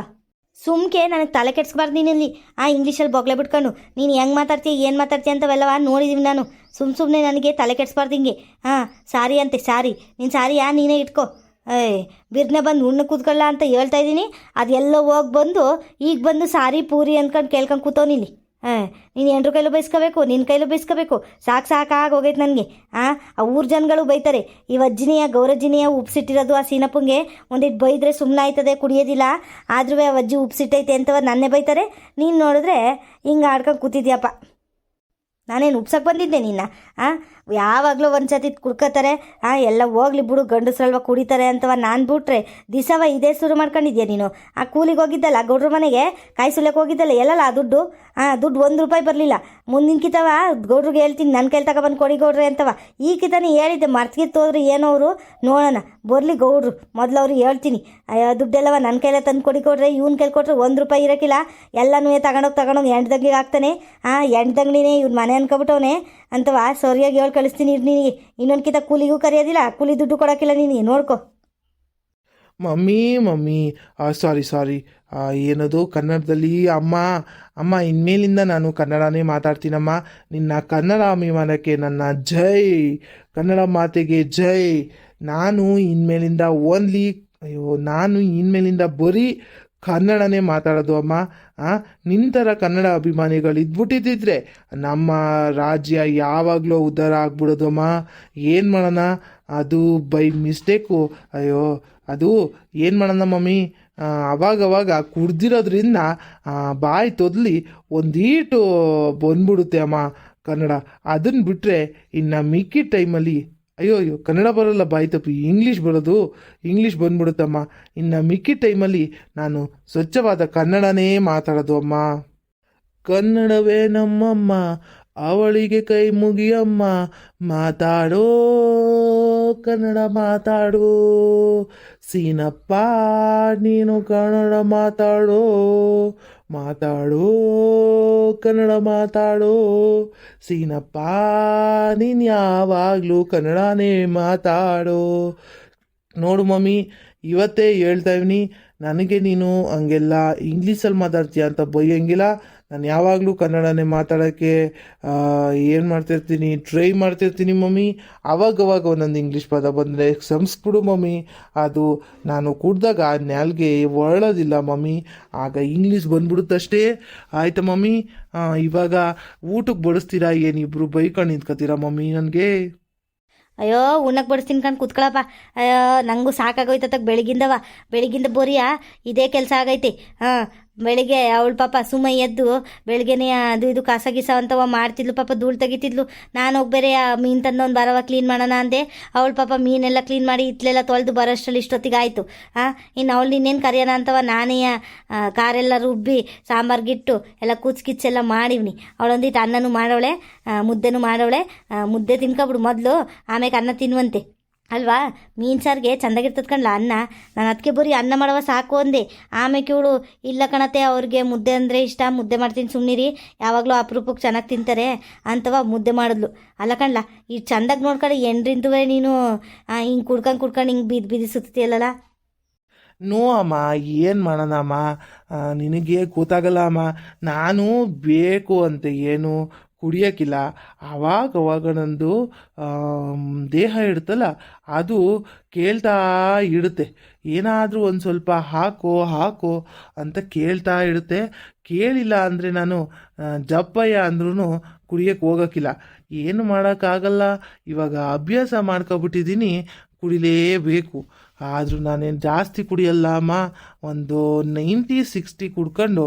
ಸುಮ್ಕೆ ನನಗೆ ತಲೆ ಕೆಡ್ಸ್ಬಾರ್ದು ನೀನಲ್ಲಿ ಆ ಇಂಗ್ಲೀಷಲ್ಲಿ ಬೊಗಳೆ ಬಿಟ್ಕೊಂಡು, ನೀನು ಹೆಂಗೆ ಮಾತಾಡ್ತೀಯ, ಏನು ಮಾತಾಡ್ತೀಯ ಅಂತವೆಲ್ಲವ ನೋಡಿದೀವಿ ನಾನು. ಸುಮ್ಮ ಸುಮ್ಮನೆ ನನಗೆ ತಲೆ ಕೆಡ್ಸ್ಬಾರ್ದು ಹಿಂಗೆ. ಹಾಂ ಸಾರಿ ಅಂತೆ, ಸಾರಿ. ನೀನು ಸಾರಿ ಯಾ ನೀನೇ ಇಟ್ಕೋ. ಏಯ್, ಬಿರ್ನೆ ಬಂದು ಉಣ್ಣು ಕೂತ್ಕೊಳ್ಳ ಅಂತ ಹೇಳ್ತಾ ಇದ್ದೀನಿ. ಅದೆಲ್ಲ ಹೋಗಿ ಬಂದು, ಈಗ ಬಂದು ಸಾರಿ, ಪೂರಿ ಅಂದ್ಕೊಂಡು ಕೇಳ್ಕೊಂಡು ಕೂತವನಿಲ್ಲಿ ಹಾಂ ನೀನು ಎಂಟ್ರ ಕೈಲೂ ಬೈಸ್ಕೋಬೇಕು ನಿನ್ನ ಕೈಲೂ ಬೈಸ್ಕೋಬೇಕು. ಸಾಕು ಸಾಕಾಗಿ ಹೋಗೈತೆ ನನಗೆ ಹಾಂ ಆ ಊರ ಜನಗಳು ಬೈತಾರೆ. ಈ ವಜ್ಜಿನಿಯ, ಗೌರಜ್ಜಿನಿಯ ಉಪ್ಸಿಟ್ಟಿರೋದು ಆ ಸೀನಪ್ಪಂಗೆ. ಒಂದಿಟ್ಟು ಬೈದರೆ ಸುಮ್ಮನೆ ಆಯ್ತದೆ, ಕುಡಿಯೋದಿಲ್ಲ. ಆದ್ರೂ ಆ ವಜ್ಜಿ ಉಪ್ಸಿಟ್ಟೈತೆ ಅಂತವ ನನ್ನೇ ಬೈತಾರೆ. ನೀನು ನೋಡಿದ್ರೆ ಹಿಂಗೆ ಆಡ್ಕೊಂಡು ಕೂತಿದ್ಯಪ್ಪ. ನಾನೇನು ಉಪ್ಸಕ್ಕೆ ಬಂದಿದ್ದೆ ನಿನ್ನ? ಹಾಂ ಯಾವಾಗಲೂ ಒಂದು ಸತಿ ಕುಡ್ಕೋತಾರೆ. ಹಾಂ ಎಲ್ಲ ಹೋಗ್ಲಿ ಬಿಡು ಗಂಡಸ್ರಲ್ವ ಕುಡಿತಾರೆ ಅಂತವ ನಾನು ಬಿಟ್ರೆ. ದಿಸವ ಇದೇ ಶುರು ಮಾಡ್ಕೊಂಡಿದ್ಯಾ ನೀನು? ಆ, ಕೂಲಿಗೆ ಹೋಗಿದ್ದಲ್ಲ, ಗೌಡ್ರ ಮನೆಗೆ? ಕಾಯಿ ಸುಲಿಯಕ್ಕೆ ಹೋಗಿದ್ದಲ್ಲ ಎಲ್ಲಲ್ಲ ಆ ದುಡ್ಡು? ಹಾಂ ದುಡ್ಡು ಒಂದು ರೂಪಾಯಿ ಬರಲಿಲ್ಲ. ಮುಂದಿನ ಕಿತವ ಗೌಡ್ರಿಗೆ ಹೇಳ್ತೀನಿ ನನ್ನ ಕೈಲಿ ತಗೊಬಂದು ಕೊಡಿ ಗೌಡ್ರೆ ಅಂತವ. ಈ ಕಿತಾನೆ ಹೇಳಿದ್ದೆ, ಮರ್ತಿಗೆ ತೋದ್ರೆ ಏನೋ ಅವರು ನೋಡೋಣ. ಬರಲಿ ಗೌಡ್ರು, ಮೊದಲು ಅವ್ರಿಗೆ ಹೇಳ್ತೀನಿ. ಅಯ್ಯೋ, ದುಡ್ಡೆಲ್ಲವ ನನ್ನ ಕೈಲೇ ತಂದು ಕೊಡಿ ಕೊಡ್ರೆ ಇವ್ನ ಕೈಲಿ ಕೊಟ್ರೆ ಒಂದು ರೂಪಾಯಿ ಇರೋಕ್ಕಿಲ್ಲ ಎಲ್ಲನೂ ತಗೊಂಡೋಗಿ ತಗೊಂಡೋಗಿ ಎಂಟ್ದಂಗಿಗೆ ಹಾಕ್ತಾನೆ. ಹಾಂ ಎಂಟ್ದಂಗಡಿನೇ ಇವ್ನ ಮನೆ ಅನ್ಕೊಬಿಟ್ಟವನೇ ಅಂತವ. ಸರಿಯಾಗಿ ಹೇಳಿ ಕಳಿಸ್ತೀನಿ ನಿನಗೆ. ಇನ್ನೊಂದು ಕಿತ ಕೂಲಿಗೂ ಕರೆಯೋದಿಲ್ಲ, ಕೂಲಿ ದುಡ್ಡು ಕೊಡೋಕ್ಕಿಲ್ಲ ನಿನಗೆ ನೋಡ್ಕೊ. Mummy mummy. ಸಾರಿ ಸಾರಿ ಏನದು? ಕನ್ನಡದಲ್ಲಿ ಅಮ್ಮ ಅಮ್ಮ, ಇನ್ಮೇಲಿಂದ ನಾನು ಕನ್ನಡನೇ ಮಾತಾಡ್ತೀನಮ್ಮ. ನಿನ್ನ ಕನ್ನಡ ಅಭಿಮಾನಕ್ಕೆ ನನ್ನ ಜೈ. ಕನ್ನಡ ಮಾತೆಗೆ ಜೈ. ನಾನು ಇನ್ಮೇಲಿಂದ ಓನ್ಲಿ ಅಯ್ಯೋ, ನಾನು ಇನ್ಮೇಲಿಂದ ಬರೀ ಕನ್ನಡನೇ ಮಾತಾಡೋದು ಅಮ್ಮ. ನಿಂತರ ಕನ್ನಡ ಅಭಿಮಾನಿಗಳು ಇದ್ಬಿಟ್ಟಿದ್ದಿದ್ರೆ ನಮ್ಮ ರಾಜ್ಯ ಯಾವಾಗಲೂ ಉದ್ಧಾರ ಆಗ್ಬಿಡೋದು ಅಮ್ಮ. ಏನು ಮಾಡೋಣ? ಅದು ಬೈ ಮಿಸ್ಟೇಕು. ಅಯ್ಯೋ, ಅದು ಏನು ಮಾಡೋಣ ಮಮ್ಮಿ? ಅವಾಗವಾಗ ಕುಡ್ದಿರೋದ್ರಿಂದ ಬಾಯಿ ತೊದಲಿ ಒಂದೀಟು ಬಂದ್ಬಿಡುತ್ತೆ ಅಮ್ಮ ಕನ್ನಡ. ಅದನ್ನು ಬಿಟ್ಟರೆ ಇನ್ನು ಮಿಕ್ಕಿ ಟೈಮಲ್ಲಿ ಅಯ್ಯೋ ಅಯ್ಯೋ, ಕನ್ನಡ ಬರೋಲ್ಲ ಬಾಯಿ ತಪ್ಪಿ. ಇಂಗ್ಲೀಷ್ ಬರೋದು ಇಂಗ್ಲೀಷ್ ಬಂದ್ಬಿಡುತ್ತಮ್ಮ. ಇನ್ನು ಮಿಕ್ಕಿ ಟೈಮಲ್ಲಿ ನಾನು ಸ್ವಚ್ಛವಾದ ಕನ್ನಡನೇ ಮಾತಾಡೋದು, ಅಮ್ಮ. ಕನ್ನಡವೇ ನಮ್ಮಮ್ಮ, ಅವಳಿಗೆ ಕೈ ಮುಗಿಯಮ್ಮ. ಮಾತಾಡೋ, ಕನ್ನಡ ಮಾತಾಡು. ಸೀನಪ್ಪ, ನೀನು ಕನ್ನಡ ಮಾತಾಡೋ. ಮಾತಾಡೋ, ಕನ್ನಡ ಮಾತಾಡೋ, ಸೀನಪ್ಪ, ನೀನು ಯಾವಾಗಲೂ ಕನ್ನಡನೇ ಮಾತಾಡೋ. ನೋಡು ಮಮ್ಮಿ, ಇವತ್ತೇ ಹೇಳ್ತಾ ನನಗೆ ನೀನು ಹಂಗೆಲ್ಲ ಇಂಗ್ಲೀಷಲ್ಲಿ ಮಾತಾಡ್ತೀಯ ಅಂತ ಬೈಯಂಗಿಲ್ಲ ನಾನು ಯಾವಾಗಲೂ ಕನ್ನಡನೇ ಮಾತಾಡೋಕ್ಕೆ ಏನು ಮಾಡ್ತಿರ್ತೀನಿ ಟ್ರೈ ಮಾಡ್ತಿರ್ತೀನಿ ಮಮ್ಮಿ. ಅವಾಗವಾಗ ಒಂದೊಂದು ಇಂಗ್ಲೀಷ್ ಪದ ಬಂದರೆ ಸಂಸ್ಕೃಡು ಮಮ್ಮಿ. ಅದು ನಾನು ಕುಡ್ದಾಗ ನ್ಯಾಲ್ಗೆ ಒಳ್ಳೋದಿಲ್ಲ ಮಮ್ಮಿ. ಆಗ ಇಂಗ್ಲೀಷ್ ಬಂದ್ಬಿಡುತ್ತಷ್ಟೇ. ಆಯಿತಾ ಮಮ್ಮಿ ಆ, ಇವಾಗ ಊಟಕ್ಕೆ ಬಡಿಸ್ತೀರಾ? ಏನಿಬ್ರು ಬೈಕೊಂಡು ನಿಂತ್ಕೋತೀರಾ ಮಮ್ಮಿ ನನಗೆ? ಅಯ್ಯೋ ಉಣ್ಣಕ್ಕೆ ಬಡಿಸ್ತೀನಿ ಕಣ್ ಕುತ್ಕೊಳಪ್ಪ. ಅಯ್ಯೋ ನನಗೂ ಸಾಕಾಗೋಯ್ತತ್ತಾಗ ಬೆಳಗಿಂದವ ಬೆಳಗಿಂದ ಬೋರಿಯಾ ಇದೇ ಕೆಲಸ ಆಗೈತೆ. ಹಾಂ ಬೆಳಿಗ್ಗೆ ಅವಳು ಪಾಪ ಸುಮ್ಮ ಎದ್ದು ಬೆಳಗ್ಗೆನೆ ಅದು ಇದು ಕಸ ಗಿಸ ಅಂತವ ಮಾಡ್ತಿದ್ಲು, ಪಾಪ ಧೂಳು ತೆಗಿತಿದ್ಲು. ನಾನು ಹೋಗಿ ಬೇರೆ ಮೀನು ತಂದು ಒಂದು ಬರವ ಕ್ಲೀನ್ ಮಾಡೋಣ ಅಂದೆ. ಅವಳು ಪಾಪ ಮೀನೆಲ್ಲ ಕ್ಲೀನ್ ಮಾಡಿ ಇತ್ಲೆಲ್ಲ ತೊಳೆದು ಬರೋಷ್ಟರಲ್ಲಿ ಇಷ್ಟೊತ್ತಿಗೆ ಆಯಿತು. ಹಾಂ ಇನ್ನು ಅವಳು ಇನ್ನೇನು ಕರೆಯೋಣ ಅಂತವ ನಾನೇ ಕಾರೆಲ್ಲ ರುಬ್ಬಿ ಸಾಂಬಾರ್ಗಿಟ್ಟು ಎಲ್ಲ ಕುಚ್ ಎಲ್ಲ ಮಾಡಿವ್ನಿ. ಅವಳೊಂದಿಟ್ಟು ಅನ್ನನೂ ಮಾಡವಳೆ ಮುದ್ದೆನೂ ಮಾಡವಳೆ ಮುದ್ದೆ ತಿನ್ಕೊಬಿಡು ಮೊದಲು. ಆಮೇಲೆ ಅನ್ನ ತಿನ್ನುವಂತೆ ಅಲ್ವಾ? ಮೀನು ಸಾರಿಗೆ ಚಂದಾಗಿರ್ತದ ಕಣ್ಲ ಅನ್ನ. ನಾನು ಅದಕ್ಕೆ ಬರೀ ಅನ್ನ ಮಾಡವ ಸಾಕು ಅಂದೆ. ಆಮೇಲೆ ಇವಳು, ಇಲ್ಲ ಕಣತೆ, ಅವ್ರಿಗೆ ಮುದ್ದೆ ಅಂದರೆ ಇಷ್ಟ, ಮುದ್ದೆ ಮಾಡ್ತೀನಿ ಸುಮ್ಮನಿರಿ ಯಾವಾಗಲೂ ಅಪರೂಪಕ್ಕೆ ಚೆನ್ನಾಗಿ ತಿಂತಾರೆ ಅಂತವ ಮುದ್ದೆ ಮಾಡಿದ್ಲು. ಅಲ್ಲ ಕಣ್ಲ, ಈ ಚಂದಾಗಿ ನೋಡ್ಕೊಂಡು ಎಂಡ್ರಿಂದುವೆ ನೀನು? ಹಿಂಗೆ ಕುಡ್ಕೊಂಡು ಕುಡ್ಕೊಂಡು ಹಿಂಗೆ ಬೀದಿ ಬಿದ್ದು ಸುತ್ತೀಯಲ್ಲ ನೋ ಅಮ್ಮ, ಏನು ಮಾಡೋಣ ಅಮ್ಮ? ನಿನಗೆ ಗೊತ್ತಾಗಲ್ಲ ಅಮ್ಮ. ನಾನು ಬೇಕು ಅಂತ, ಏನು? ಕುಡಿಯೋಕ್ಕಿಲ್ಲ ಆವಾಗ ನಂದು ದೇಹ ಇಡ್ತಲ್ಲ ಅದು ಕೇಳ್ತಾ ಇಡುತ್ತೆ. ಏನಾದರೂ ಒಂದು ಸ್ವಲ್ಪ ಹಾಕೋ ಹಾಕೋ ಅಂತ ಕೇಳ್ತಾ ಇಡುತ್ತೆ. ಕೇಳಿಲ್ಲ ಅಂದರೆ ನಾನು ಜಪ್ಪಯ್ಯ ಅಂದ್ರೂ ಕುಡಿಯೋಕ್ಕೆ ಹೋಗೋಕ್ಕಿಲ್ಲ ಏನು ಮಾಡೋಕ್ಕಾಗಲ್ಲ. ಇವಾಗ ಅಭ್ಯಾಸ ಮಾಡ್ಕೊಬಿಟ್ಟಿದ್ದೀನಿ ಕುಡಿಲೇಬೇಕು. ಆದರೂ ನಾನೇನು ಜಾಸ್ತಿ ಕುಡಿಯಲ್ಲ ಅಮ್ಮ ಒಂದು ನೈಂಟಿ, ಸಿಕ್ಸ್ಟಿ ಕುಡ್ಕೊಂಡು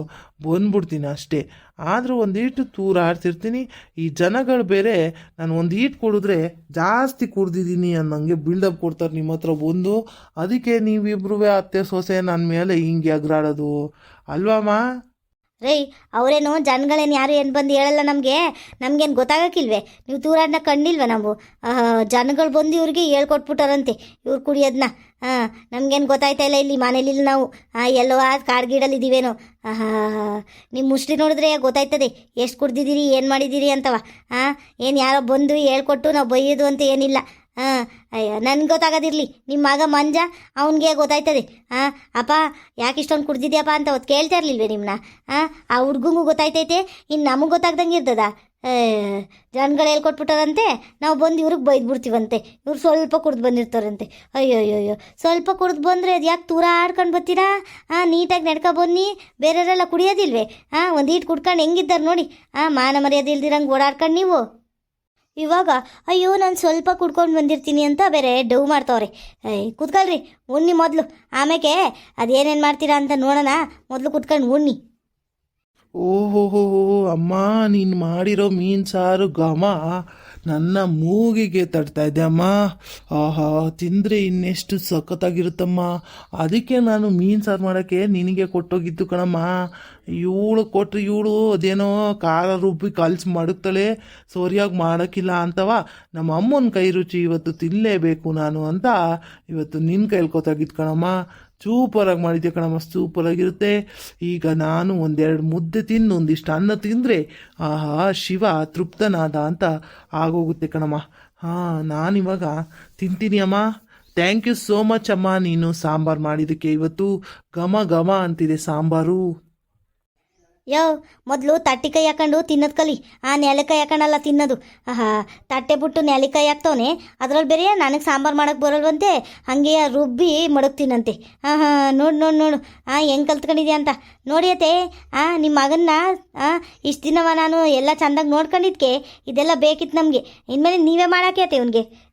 ಬಂದ್ಬಿಡ್ತೀನಿ ಅಷ್ಟೇ. ಆದರೂ ಒಂದೀಟು ತೂರ ಆಡ್ತಿರ್ತೀನಿ. ಈ ಜನಗಳು ಬೇರೆ ನಾನು ಒಂದು ಈಟ್ ಕುಡಿದ್ರೆ ಜಾಸ್ತಿ ಕುಡ್ದಿದ್ದೀನಿ ಅನ್ನೋಂಗೆ ಬಿಲ್ಡಪ್ ಕೊಡ್ತಾರೆ ನಿಮ್ಮ ಹತ್ರ ಬಂದು. ಅದಕ್ಕೆ ನೀವಿಬ್ರು ಅತ್ತೆ ಸೊಸೆ ನನ್ನ ಮೇಲೆ ಹಿಂಗೆ ಅಗ್ರಾಡೋದು ಅಲ್ವಮ್ಮ? ರೇ ಅವರೇನು ಜನಗಳೇನು ಯಾರು ಏನು ಬಂದು ಹೇಳಲ್ಲ ನಮಗೆ? ನಮಗೇನು ಗೊತ್ತಾಗಕ್ಕಿಲ್ವೇ? ನೀವು ದೂರನ್ನ ಕಂಡಿಲ್ವ ನಾವು? ಜನಗಳು ಬಂದು ಇವ್ರಿಗೆ ಹೇಳ್ಕೊಟ್ಬಿಟ್ಟಾರಂತೆ, ಇವ್ರು ಕುಡಿಯೋದನ್ನ ಹಾಂ ನಮಗೇನು ಗೊತ್ತಾಯ್ತಾ ಇಲ್ಲ ಇಲ್ಲಿ ಮನೇಲಿಲ್ಲ ನಾವು. ಎಲ್ಲೋ ಆ ಕಾಡ್ಗಿಡಲ್ಲಿದ್ದೀವೇನೋ ನಿಮ್ಮ ಮುಷ್ಟಿ ನೋಡಿದ್ರೆ ಗೊತ್ತಾಯ್ತದೆ, ಎಷ್ಟು ಕುಡ್ದಿದ್ದೀರಿ, ಏನು ಮಾಡಿದ್ದೀರಿ ಅಂತವ. ಹಾಂ ಏನು ಯಾರೋ ಬಂದು ಹೇಳ್ಕೊಟ್ಟು ನಾವು ಬೈಯೋದು ಅಂತ ಏನಿಲ್ಲ. ಹಾಂ, ಅಯ್ಯ, ನನ್ಗೆ ಗೊತ್ತಾಗೋದಿರಲಿ. ನಿಮ್ಮ ಮಗ ಮಂಜ, ಅವನಿಗೆ ಗೊತ್ತಾಯ್ತದೆ. ಹಾಂ, ಅಪ್ಪ, ಯಾಕೆ ಇಷ್ಟೊಂದು ಕುಡ್ದಿದ್ಯಪ್ಪ ಅಂತ ಅವತ್ತು ಕೇಳ್ತಾ ಇರಲಿಲ್ವೇ ನಿಮ್ಮನ್ನ ಹಾಂ, ಆ ಹುಡ್ಗಂಗೂ ಗೊತ್ತಾಯ್ತೈತೆ ಇನ್ನು ನಮಗೆ ಗೊತ್ತಾಗ್ದಂಗೆ ಇರ್ತದ? ಜನಗಳು ಹೇಳ್ಕೊಟ್ಬಿಟ್ಟಾರಂತೆ, ನಾವು ಬಂದು ಇವ್ರಿಗೆ ಬೈದ್ಬಿಡ್ತೀವಂತೆ. ಇವ್ರು ಸ್ವಲ್ಪ ಕುಡ್ದು ಬಂದಿರ್ತಾರಂತೆ. ಅಯ್ಯೋ ಅಯ್ಯೋ ಅಯ್ಯೋ ಸ್ವಲ್ಪ ಕುಡ್ದು ಬಂದರೆ ಅದು ಯಾಕೆ ತೂರ ಆಡ್ಕೊಂಡು ಬರ್ತೀರಾ? ಹಾಂ, ನೀಟಾಗಿ ನಡ್ಕೊ ಬನ್ನಿ, ಬೇರೆಯವರೆಲ್ಲ ಕುಡಿಯೋದಿಲ್ವೇ? ಹಾಂ, ಒಂದು ಹೀಟ್ ಕುಡ್ಕೊಂಡು ಹೆಂಗಿದ್ದಾರೆ ನೋಡಿ. ಹಾಂ, ಮಾನ ಮರ್ಯಾದೆ ಇಲ್ದಿರಂಗೆ ಓಡಾಡ್ಕೊಂಡು ನೀವು. ಇವಾಗ, ಅಯ್ಯೋ, ನಾನು ಸ್ವಲ್ಪ ಕುಡ್ಕೊಂಡು ಬಂದಿರ್ತೀನಿ ಅಂತ ಬೇರೆ ಡವ್ ಮಾಡ್ತಾವ್ರೆ. ಏಯ್, ಕೂತ್ಕೊಳ್ರಿ, ಉಣ್ಣಿ ಮೊದಲು. ಆಮೇಲೆ ಅದೇನೇನು ಮಾಡ್ತೀರಾ ಅಂತ ನೋಡೋಣ. ಮೊದಲು ಕುತ್ಕೊಂಡು ಉಣ್ಣಿ. ಓಹೋ ಅಮ್ಮ, ನೀನು ಮಾಡಿರೋ ಮೀನು ಸಾರು ಘಮ. ನನ್ನ ಮೂಗಿಗೆ ತಡ್ತಾ ಇದೆ ಅಮ್ಮ, ಆಹಾ, ತಿಂದರೆ ಇನ್ನೆಷ್ಟು ಸಖತ್ತಾಗಿರುತ್ತಮ್ಮ. ಅದಕ್ಕೆ ನಾನು ಮೀನು ಸಾರು ಮಾಡೋಕ್ಕೆ ನಿನಗೆ ಕೊಟ್ಟೋಗಿದ್ದು ಕಣಮ್ಮ. ಇವಳು ಕೊಟ್ಟರು ಇವಳು ಅದೇನೋ ಖಾರ ರುಬ್ಬಿ ಕಲ್ಸಿ ಮಡಗ್ತಾಳೆ, ಸರಿಯಾಗಿ ಮಾಡೋಕ್ಕಿಲ್ಲ ಅಂತವ. ನಮ್ಮ ಅಮ್ಮನ ಕೈ ರುಚಿ ಇವತ್ತು ತಿನ್ನಲೇಬೇಕು ನಾನು ಅಂತ ಇವತ್ತು ನಿನ್ನ ಕೈಲಿ ಕೊತ್ತಾಗಿದ್ದು ಕಣಮ್ಮ. ಸೂಪರಾಗಿ ಮಾಡಿದ್ದೆ ಕಣಮ್ಮ ಸೂಪರಾಗಿರುತ್ತೆ ಈಗ ನಾನು ಒಂದೆರಡು ಮುದ್ದೆ ತಿನ್ನು, ಒಂದಿಷ್ಟು ಅನ್ನ ತಿಂದರೆ ಆಹಾ, ಶಿವ ತೃಪ್ತನಾದ ಅಂತ ಆಗೋಗುತ್ತೆ ಕಣಮ್ಮ. ಹಾಂ, ನಾನಿವಾಗ ತಿಂತೀನಿ ಅಮ್ಮ. ಥ್ಯಾಂಕ್ ಯು ಸೋ ಮಚ್ ಅಮ್ಮ. ನೀನು ಸಾಂಬಾರು ಮಾಡಿದ್ದಕ್ಕೆ ಇವತ್ತು ಘಮ ಘಮ ಅಂತಿದೆ ಸಾಂಬಾರು. ಯೋ, ಮೊದಲು ತಟ್ಟಿ ಹಾಕೊಂಡು ತಿನ್ನೋದು ಕಲಿ. ಆ, ನೆಲಕಾಯಿ ಹಾಕೊಂಡಲ್ಲ ತಿನ್ನೋದು. ಆಹಾ, ತಟ್ಟೆ ಬಿಟ್ಟು ನೆಲಕಾಯಿ ಹಾಕ್ತವನೆ. ಅದ್ರಲ್ಲಿ ಬೇರೆ ನನಗೆ ಸಾಂಬಾರು ಮಾಡಕ್ಕೆ ಬರಲ್ವಂತೆ. ಹಾಗೆ ರುಬ್ಬಿ ಮಡಗ್ತೀನಂತೆ. ಹಾಂ ಹಾಂ ನೋಡು ನೋಡು ನೋಡು. ಹಾಂ ಹೆಂಗೆ ಕಲ್ತ್ಕೊಂಡಿದ್ಯಾ ಅಂತ. ನೋಡಿಯತ್ತೆ ಆ ನಿಮ್ಮ ಮಗನ್ನ ಇಷ್ಟು ದಿನವ ನಾನು ಎಲ್ಲ ಚೆಂದಾಗಿ ನೋಡ್ಕೊಂಡಿದ್ಕೆ. ಇದೆಲ್ಲ ಬೇಕಿತ್ತು ನಮಗೆ. ಇನ್ಮೇಲೆ ನೀವೇ ಮಾಡಾಕೈತೆ ಇವನಿಗೆ.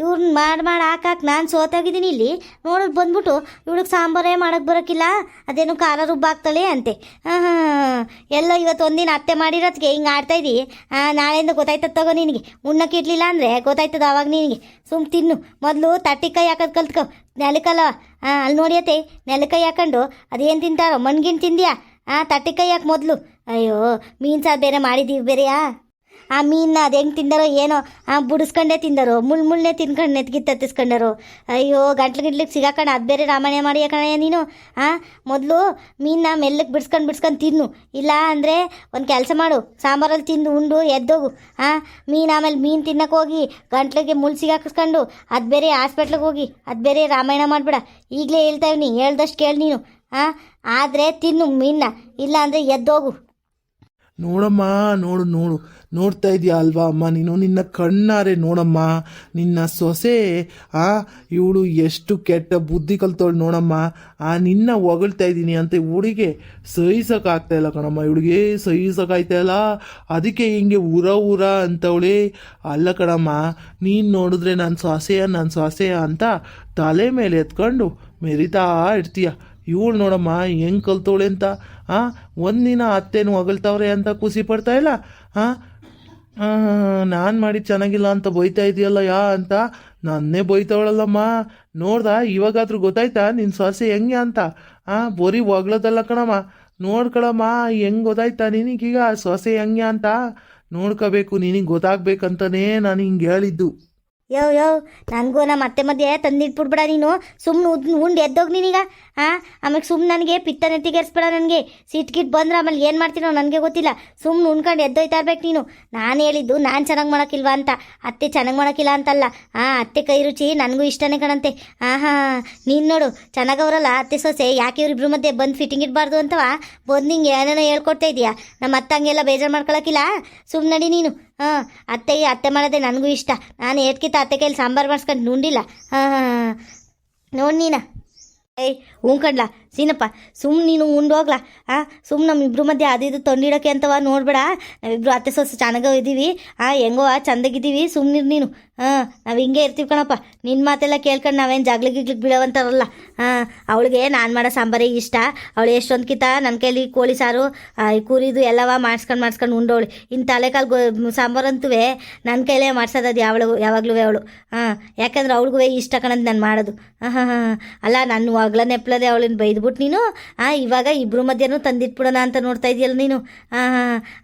ಇವ್ರನ್ನ ಮಾಡಿ ಮಾಡಿ ಹಾಕಾಕ್ ನಾನು ಸೋತಾಗಿದ್ದೀನಿ ಇಲ್ಲಿ. ನೋಡೋದು ಬಂದ್ಬಿಟ್ಟು ಇವಳಿಗೆ ಸಾಂಬಾರೇ ಮಾಡಕ್ಕೆ ಬರೋಕ್ಕಿಲ್ಲ ಅದೇನು ಖಾರ ರುಬ್ಬಾಕ್ತಾಳೆ ಅಂತೆ. ಹಾಂ ಹಾಂ ಎಲ್ಲ ಇವತ್ತು ಒಂದಿನ ಅತ್ತೆ ಮಾಡಿರೋದಕ್ಕೆ ಹಿಂಗೆ ಆಡ್ತಾ ಇದ್ದಿ ಹಾಂ, ನಾಳೆಯಿಂದ ಗೊತ್ತಾಯ್ತದ ತಗೋ ನಿನಗೆ. ಉಣ್ಣಕ್ಕೆ ಇಡ್ಲಿಲ್ಲ ಅಂದರೆ ಗೊತ್ತಾಯ್ತದ ಅವಾಗ ನಿನಗೆ. ಸುಮ್ ತಿನ್ನು. ಮೊದಲು ತಟ್ಟಿಕಾಯಿ ಹಾಕೋದು ಕಲ್ತ್ಕೊ. ನೆಲಕಲ್ಲ ಹಾಂ ಅಲ್ಲಿ ನೋಡಿಯತ್ತೆ ನೆಲಕಾಯಿ ಹಾಕೊಂಡು ಅದೇನು ತಿಂತಾರೋ? ಮಣ್ಗಿನ್ ತಿಂದ್ಯಾ? ಹಾಂ ಕೈ ಹಾಕಿ ಮೊದಲು. ಅಯ್ಯೋ ಮೀನು ಸಾರು ಬೇರೆ ಮಾಡಿದ್ದೀವಿ ಬೇರೆಯಾ? ಆ ಮೀನ್ನ ಅದು ಹೆಂಗೆ ತಿಂದಾರೋ ಏನೋ, ಆ ಬುಡಿಸ್ಕೊಂಡೇ ತಿಂದರು ಮುಳ್ ಮುಳ್ಳೆ ತಿನ್ಕೊಂಡು ನೆತ್ಗಿ ತತ್ತಿಸ್ಕೊಂಡರು ಅಯ್ಯೋ, ಗಂಟ್ಲು ಗಿಂಟ್ಲಿಗೆ ಸಿಗಾಕಣ ಅದು ಬೇರೆ ರಾಮಾಯಣ ಮಾಡಿ ಯಾಕಣ ನೀನು, ಆ? ಮೊದಲು ಮೀನ್ನ ಮೆಲ್ಲಕ್ಕೆ ಬಿಡ್ಸ್ಕೊಂಡು ಬಿಡ್ಸ್ಕೊಂಡು ತಿನ್ನು. ಇಲ್ಲ ಅಂದರೆ ಒಂದು ಕೆಲಸ ಮಾಡು, ಸಾಂಬಾರಲ್ಲಿ ತಿಂದು ಉಂಡು, ಎದ್ದೋಗು, ಆ? ಮೀನು ಆಮೇಲೆ ಮೀನು ತಿನ್ನಕ್ಕೆ ಹೋಗಿ, ಗಂಟ್ಲಿಗೆ ಮುಳ್ಳು ಸಿಗಾಕಿಸ್ಕೊಂಡು, ಅದು ಬೇರೆ ಹಾಸ್ಪಿಟ್ಲಿಗೆ ಹೋಗಿ, ಅದು ಬೇರೆ ರಾಮಾಯಣ ಮಾಡಿಬಿಡ. ಈಗಲೇ ಹೇಳ್ತಾ ಇವ್ನಿ, ಹೇಳ್ದಷ್ಟು ಕೇಳಿ ನೀನು, ಆ? ಆದರೆ ತಿನ್ನು ಮೀನ್ನ ಇಲ್ಲ ಅಂದರೆ ಎದ್ದೋಗು. ನೋಡಮ್ಮ, ನೋಡು ನೋಡು. ನೋಡ್ತಾ ಇದೆಯಾ ಅಲ್ವಾ ಅಮ್ಮ? ನೀನು ನಿನ್ನ ಕಣ್ಣಾರೆ ನೋಡಮ್ಮ. ನಿನ್ನ ಸೊಸೆ, ಆ, ಇವಳು ಎಷ್ಟು ಕೆಟ್ಟ ಬುದ್ಧಿ ಕಲ್ತವಳು ನೋಡಮ್ಮ. ಆ, ನಿನ್ನ ಹೊಗಳ್ತಾ ಇದ್ದೀನಿ ಅಂತ ಇವಳಿಗೆ ಸಹಿಸೋಕ್ಕಾಗ್ತಾ ಕಣಮ್ಮ. ಇವಳಿಗೆ ಸಹಿಸೋಕ್ಕಾಯ್ತಾ ಇಲ್ಲ. ಅದಕ್ಕೆ ಹಿಂಗೆ ಉರ ಉರ ಅಂತವಳೆ. ಅಲ್ಲ ಕಣಮ್ಮ, ನೀನು ನೋಡಿದ್ರೆ ನನ್ನ ಸೊಸೆಯ ನನ್ನ ಸೊಸೆಯ ಅಂತ ತಲೆ ಮೇಲೆ ಎತ್ಕೊಂಡು ಮೆರಿತಾ ಇರ್ತೀಯ. ಇವಳು ನೋಡಮ್ಮ, ಹೆಂಗೆ ಕಲ್ತವಳೆ ಅಂತ? ಹಾಂ ಒಂದಿನ ಅತ್ತೇನು ಹೊಗಳ್ತಾವ್ರೆ ಅಂತ ಖುಷಿ ಪಡ್ತಾ ಇಲ್ಲ? ಹಾಂ ನಾನು ಮಾಡಿ ಚೆನ್ನಾಗಿಲ್ಲ ಅಂತ ಬೈತಾ ಇದೆಯಲ್ಲ ಯಾ ಅಂತ? ನನ್ನೇ ಬೈತಾವಳಲ್ಲಮ್ಮ. ನೋಡ್ದ, ಇವಾಗಾದ್ರೂ ಗೊತ್ತಾಯ್ತಾ? ನಿನ್ನ ಸೊಸೆ ಹೆಂಗೆ ಅಂತ? ಹಾಂ ಬರೀ ಹೊಗಳದಲ್ಲ ಕಣಮ್ಮ. ನೋಡ್ಕೊಳಮ್ಮ, ಹೆಂಗೆ ಗೊತ್ತಾಯ್ತಾ ನಿನಗೀಗ? ಸೊಸೆ ಹೆಂಗೆ ಅಂತ? ನೋಡ್ಕೋಬೇಕು, ನಿನಗೆ ಗೊತ್ತಾಗ್ಬೇಕಂತಲೇ ನಾನು ಹಿಂಗೆ ಹೇಳಿದ್ದು. ಯೋ ಯೋ, ನನಗೂ ನಮ್ಮ ಅತ್ತೆ ಮಧ್ಯೆ ತಂದಿಟ್ಬಿಡ್ಬೇಡ ನೀನು. ಸುಮ್ಮನೆ ಉದ್, ಉಂಡು ಎದ್ದೋಗಿ ನೀನೀಗ ಹಾಂ ಆಮೇಲೆ ಸುಮ್ಮನೆ ನನಗೆ ಪಿತ್ತ ನೆತ್ತಿಗೇರಿಸ್ಬೇಡ ನನಗೆ. ಸಿಟ್ ಗಿಟ್ ಬಂದ್ರೆ ಆಮೇಲೆ ಏನು ಮಾಡ್ತೀನೋ ನನಗೆ ಗೊತ್ತಿಲ್ಲ. ಸುಮ್ಮನೆ ಉಣ್ಕೊಂಡು ಎದ್ದೋಯ್ತಾ ಇರ್ಬೇಕು ನೀನು. ನಾನು ಹೇಳಿದ್ದು ನಾನು ಚೆನ್ನಾಗಿ ಮಾಡೋಕ್ಕಿಲ್ವಾ ಅಂತ. ಅತ್ತೆ ಚೆನ್ನಾಗಿ ಮಾಡೋಕ್ಕಿಲ್ಲ ಅಂತಲ್ಲ. ಹಾಂ ಅತ್ತೆ ಕೈ ರುಚಿ ನನಗೂ ಇಷ್ಟನೇ ಕಣಂತೆ. ಹಾಂ ಹಾಂ ನೀನು ನೋಡು ಚೆನ್ನಾಗವರಲ್ಲ ಅತ್ತೆ ಸೊಸೆ, ಯಾಕೆ ಇವ್ರಿಬ್ರು ಮಧ್ಯೆ ಬಂದು ಫಿಟ್ಟಿಂಗ್ ಇಡಬಾರ್ದು ಅಂತವಾ? ಬಂದು ನಿಂಗೆ ಏನೇನೋ ಹೇಳ್ಕೊಡ್ತಾ ಇದೆಯಾ? ನಮ್ಮ ಅತ್ತ ಹಂಗೆಲ್ಲ ಬೇಜಾರು ಮಾಡ್ಕೊಳಕ್ಕಿಲ್ಲ? ಸುಮ್ಮನೆ ನೀನು. ಹಾಂ, ಅತ್ತೆಗೆ ಅತ್ತೆ ಮಾಡೋದೇ ನನಗೂ ಇಷ್ಟ. ನಾನು ಏಟ್ಕಿತ್ತ ಅತ್ತೆ ಕೈಲಿ ಸಾಂಬಾರು ಮಾಡಿಸ್ಕೊಂಡು ನುಂಡಿಲ್ಲ. ಹಾಂ ಹಾಂ. ನೋಡಿ ನೀನ. ಏಯ್, ಉಣ್ಕಂಡ್ಲ? ಸೀನಪ್ಪ ಸುಮ್ಮನೆ ನೀನು ಉಂಡೋಗ್ಲಾ ಹಾಂ ಸುಮ್ಮನೆ ನಮ್ಮಿಬ್ರು ಮಧ್ಯೆ ಅದು ಇದು ತೊಂಡಿಡೋಕೆ ಅಂತವ ನೋಡ್ಬೇಡ. ನಾವಿಬ್ರು ಅತ್ತೆ ಸೊಸೆ ಚೆನ್ನಾಗೋ ಇದ್ದೀವಿ ಹಾಂ ಹೆಂಗೋ ಚಂದಾಗಿದ್ದೀವಿ. ಸುಮ್ಮನೆ ನೀನು. ಹಾಂ ನಾವು ಹಿಂಗೆ ಇರ್ತೀವಿ ಕಣಪ್ಪ. ನಿನ್ನ ಮಾತೆಲ್ಲ ಕೇಳ್ಕೊಂಡು ನಾವೇನು ಜಾಗ್ಲಿಗೆ ಗಿಗ್ಲಿಗೆ ಬಿಡೋವಂತಾರಲ್ಲ ಹಾಂ ಅವಳಿಗೆ ನಾನು ಮಾಡೋ ಸಾಂಬಾರೇ ಇಷ್ಟ. ಅವಳು ಎಷ್ಟೊಂದ್ಕಿತ ನನ್ನ ಕೈಲಿ ಕೋಳಿ ಸಾರು ಆ, ಕುರಿದು ಎಲ್ಲವ ಮಾಡಿಸ್ಕೊಂಡು ಮಾಡಿಸ್ಕೊಂಡು ಉಂಡವಳು ಇನ್ನು ತಲೆಕಾಲು ಗೋ ಸಾಂಬಾರಂತೂ ನನ್ನ ಕೈಲೇ ಮಾಡ್ಸೋದು ಯಾವಳು ಯಾವಾಗಲೂ ಅವಳು. ಹಾಂ ಯಾಕಂದ್ರೆ ಅವಳಿಗೂ ಇಷ್ಟ ಕಣಂತ ನಾನು ಮಾಡೋದು. ಹಾಂ ಹಾಂ ಹಾಂ. ಅಲ್ಲ ನಾನು ಒಗ್ಲ ನೆಪ್ಲದೆ ಅವಳನ್ನ ಬೈದ್ಬಿಟ್ಟು ನೀನು, ಆ, ಇವಾಗ ಇಬ್ರು ಮಧ್ಯನೂ ತಂದಿಟ್ಬಿಡೋಣ ಅಂತ ನೋಡ್ತಾ ಇದೆಯಲ್ಲ ನೀನು.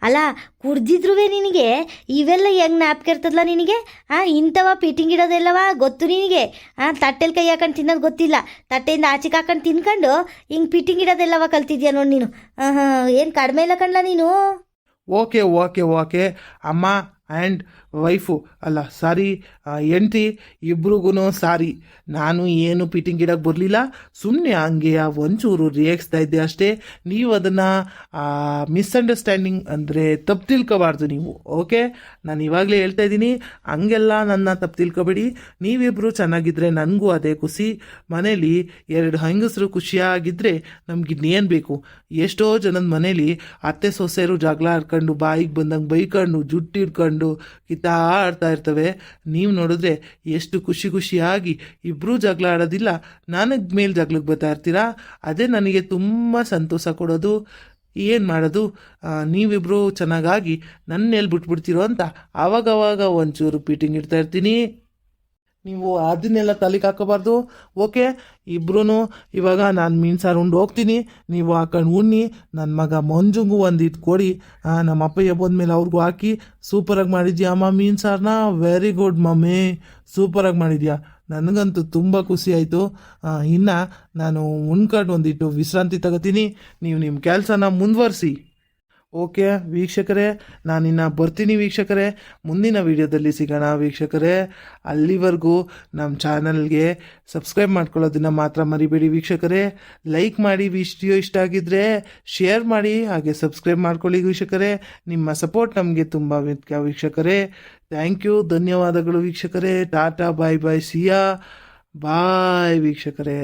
ಅಲ್ಲ ಕುಡ್ದಿದ್ರು ನಿನಗೆ, ಇವೆಲ್ಲ ಹೆಂಗೆ ಜ್ಞಾಪಕ ಇರ್ತದಲ್ಲ ನಿನಗೆ? ಹಾಂ ಇಂಥವ ಪೀಟಿಂಗ್ ಇಡೋದೆಲ್ಲವ ಗೊತ್ತು ನಿನಗೆ? ಹಾಂ ತಟ್ಟೆಲಿ ಕೈ ಹಾಕೊಂಡು ತಿನ್ನೋದು ಗೊತ್ತಿಲ್ಲ. ತಟ್ಟೆಯಿಂದ ಆಚೆಗೆ ಹಾಕೊಂಡು ತಿನ್ಕೊಂಡು ಹಿಂಗೆ ಪೀಟಿಂಗ್ ಇಡೋದೆಲ್ಲವ ಕಲ್ತಿದ್ಯಾ ನೋಡಿ ನೀನು. ಏನು ಕಡಿಮೆ ಇಲ್ಲ ಕಣ್ಲ ನೀನು? Okay okay okay. ಅಮ್ಮ ಆ್ಯಂಡ್ ವೈಫು ಅಲ್ಲ, ಸಾರಿ ಹೆಂಡ್ತಿ ಇಬ್ರಿಗೂ ಸಾರಿ. ನಾನು ಏನು ಪಿಟಿಂಗ್ ಇಡಕ್ಕೆ ಬರಲಿಲ್ಲ. ಸುಮ್ಮನೆ ಹಂಗೆ ಆ ಒಂಚೂರು ರಿಯಾಕ್ಸ್ತಾ ಇದ್ದೆ ಅಷ್ಟೇ. ನೀವು ಅದನ್ನು ಮಿಸ್ಅಂಡರ್ಸ್ಟ್ಯಾಂಡಿಂಗ್ ಅಂದರೆ ತಪ್ಪು ತಿಳ್ಕೊಬಾರ್ದು ನೀವು ಓಕೆ ನಾನು ಇವಾಗಲೇ ಹೇಳ್ತಾ ಇದ್ದೀನಿ, ಹಂಗೆಲ್ಲ ನನ್ನ ತಪ್ಪು ತಿಳ್ಕೊಬೇಡಿ. ನೀವಿಬ್ಬರು ಚೆನ್ನಾಗಿದ್ದರೆ ನನಗೂ ಅದೇ ಖುಷಿ. ಮನೇಲಿ ಎರಡು ಹೆಂಗಸರು ಖುಷಿಯಾಗಿದ್ದರೆ ನಮ್ಗೆ ಇನ್ನೇನು ಬೇಕು? ಎಷ್ಟೋ ಜನದ ಮನೇಲಿ ಅತ್ತೆ ಸೊಸೆಯರು ಜಗಳ ಆಡ್ಕೊಂಡು, ಬಾಯಿಗೆ ಬಂದಂಗೆ ಬೈಕೊಂಡು, ಜುಟ್ಟು ಹಿಡ್ಕೊಂಡು ಕಿತ್ತಾಡ್ತಾ ಇರ್ತವೆ. ನೀವು ನೋಡಿದ್ರೆ ಎಷ್ಟು ಖುಷಿ ಖುಷಿಯಾಗಿ ಇಬ್ಬರೂ ಜಗಳ ಆಡೋದಿಲ್ಲ. ನನಗೆ ಮೇಲೆ ಜಗಳಕ್ಕೆ ಬರ್ತಾ ಇರ್ತೀರಾ? ಅದೇ ನನಗೆ ತುಂಬ ಸಂತೋಷ ಕೊಡೋದು. ಏನು ಮಾಡೋದು? ನೀವಿಬ್ಬರು ಚೆನ್ನಾಗಾಗಿ ನನ್ನ ಮೇಲೆ ಬಿಟ್ಬಿಡ್ತೀರೋ ಅಂತ ಆವಾಗವಾಗ ಒಂಚೂರು ಪೀಟಿಂಗ್ ಇಡ್ತಾ ಇರ್ತೀನಿ. ನೀವು ಅದನ್ನೆಲ್ಲ ತಲೆಗೆ ಹಾಕೋಬಾರ್ದು. ಓಕೆ ಇಬ್ರು ಇವಾಗ ನಾನು ಮೀನು ಸಾರು ಉಂಡು ಹೋಗ್ತೀನಿ. ನೀವು ಹಾಕೊಂಡು ಉಣ್ಣಿ ನನ್ನ ಮಗ ಮಂಜುಗೂ ಒಂದು ಇದು ಕೊಡಿ. ನಮ್ಮ ಅಪ್ಪಯ್ಯ ಬಂದ್ಮೇಲೆ ಅವ್ರಿಗೂ ಹಾಕಿ. ಸೂಪರಾಗಿ ಮಾಡಿದ್ಯಾ ಅಮ್ಮ ಮೀನು ಸಾರನ್ನ ವೆರಿ ಗುಡ್ ಮಮ್ಮಿ. ಸೂಪರಾಗಿ ಮಾಡಿದ್ಯಾ? ನನಗಂತೂ ತುಂಬ ಖುಷಿ ಆಯಿತು. ಇನ್ನು ನಾನು ಉಣ್ಕೊಂಡು ಒಂದಿಟ್ಟು ವಿಶ್ರಾಂತಿ ತಗೋತೀನಿ. ನೀವು ನಿಮ್ಮ ಕೆಲಸನ ಮುಂದುವರಿಸಿ. ಓಕೆ, ವೀಕ್ಷಕರೇ ನಾನಿನ್ನ ಬರ್ತೀನಿ ವೀಕ್ಷಕರೇ. ಮುಂದಿನ ವಿಡಿಯೋದಲ್ಲಿ ಸಿಗೋಣ ವೀಕ್ಷಕರೇ. ಅಲ್ಲಿವರೆಗೂ ನಮ್ಮ ಚಾನಲ್ಗೆ ಸಬ್ಸ್ಕ್ರೈಬ್ ಮಾಡ್ಕೊಳ್ಳೋದನ್ನು ಮಾತ್ರ ಮರಿಬೇಡಿ ವೀಕ್ಷಕರೇ. ಲೈಕ್ ಮಾಡಿ ವಿಡಿಯೋ ಇಷ್ಟ ಆಗಿದ್ದರೆ ಶೇರ್ ಮಾಡಿ, ಹಾಗೆ ಸಬ್ಸ್ಕ್ರೈಬ್ ಮಾಡ್ಕೊಳ್ಳಿ ವೀಕ್ಷಕರೇ. ನಿಮ್ಮ ಸಪೋರ್ಟ್ ನಮಗೆ ತುಂಬ ಮುಖ್ಯ ವೀಕ್ಷಕರೇ. ಥ್ಯಾಂಕ್ ಯು, ಧನ್ಯವಾದಗಳು ವೀಕ್ಷಕರೇ. ಟಾಟಾ, ಬಾಯ್ ಬಾಯ್, ಸಿಯಾ. ಬಾಯ್ ವೀಕ್ಷಕರೇ.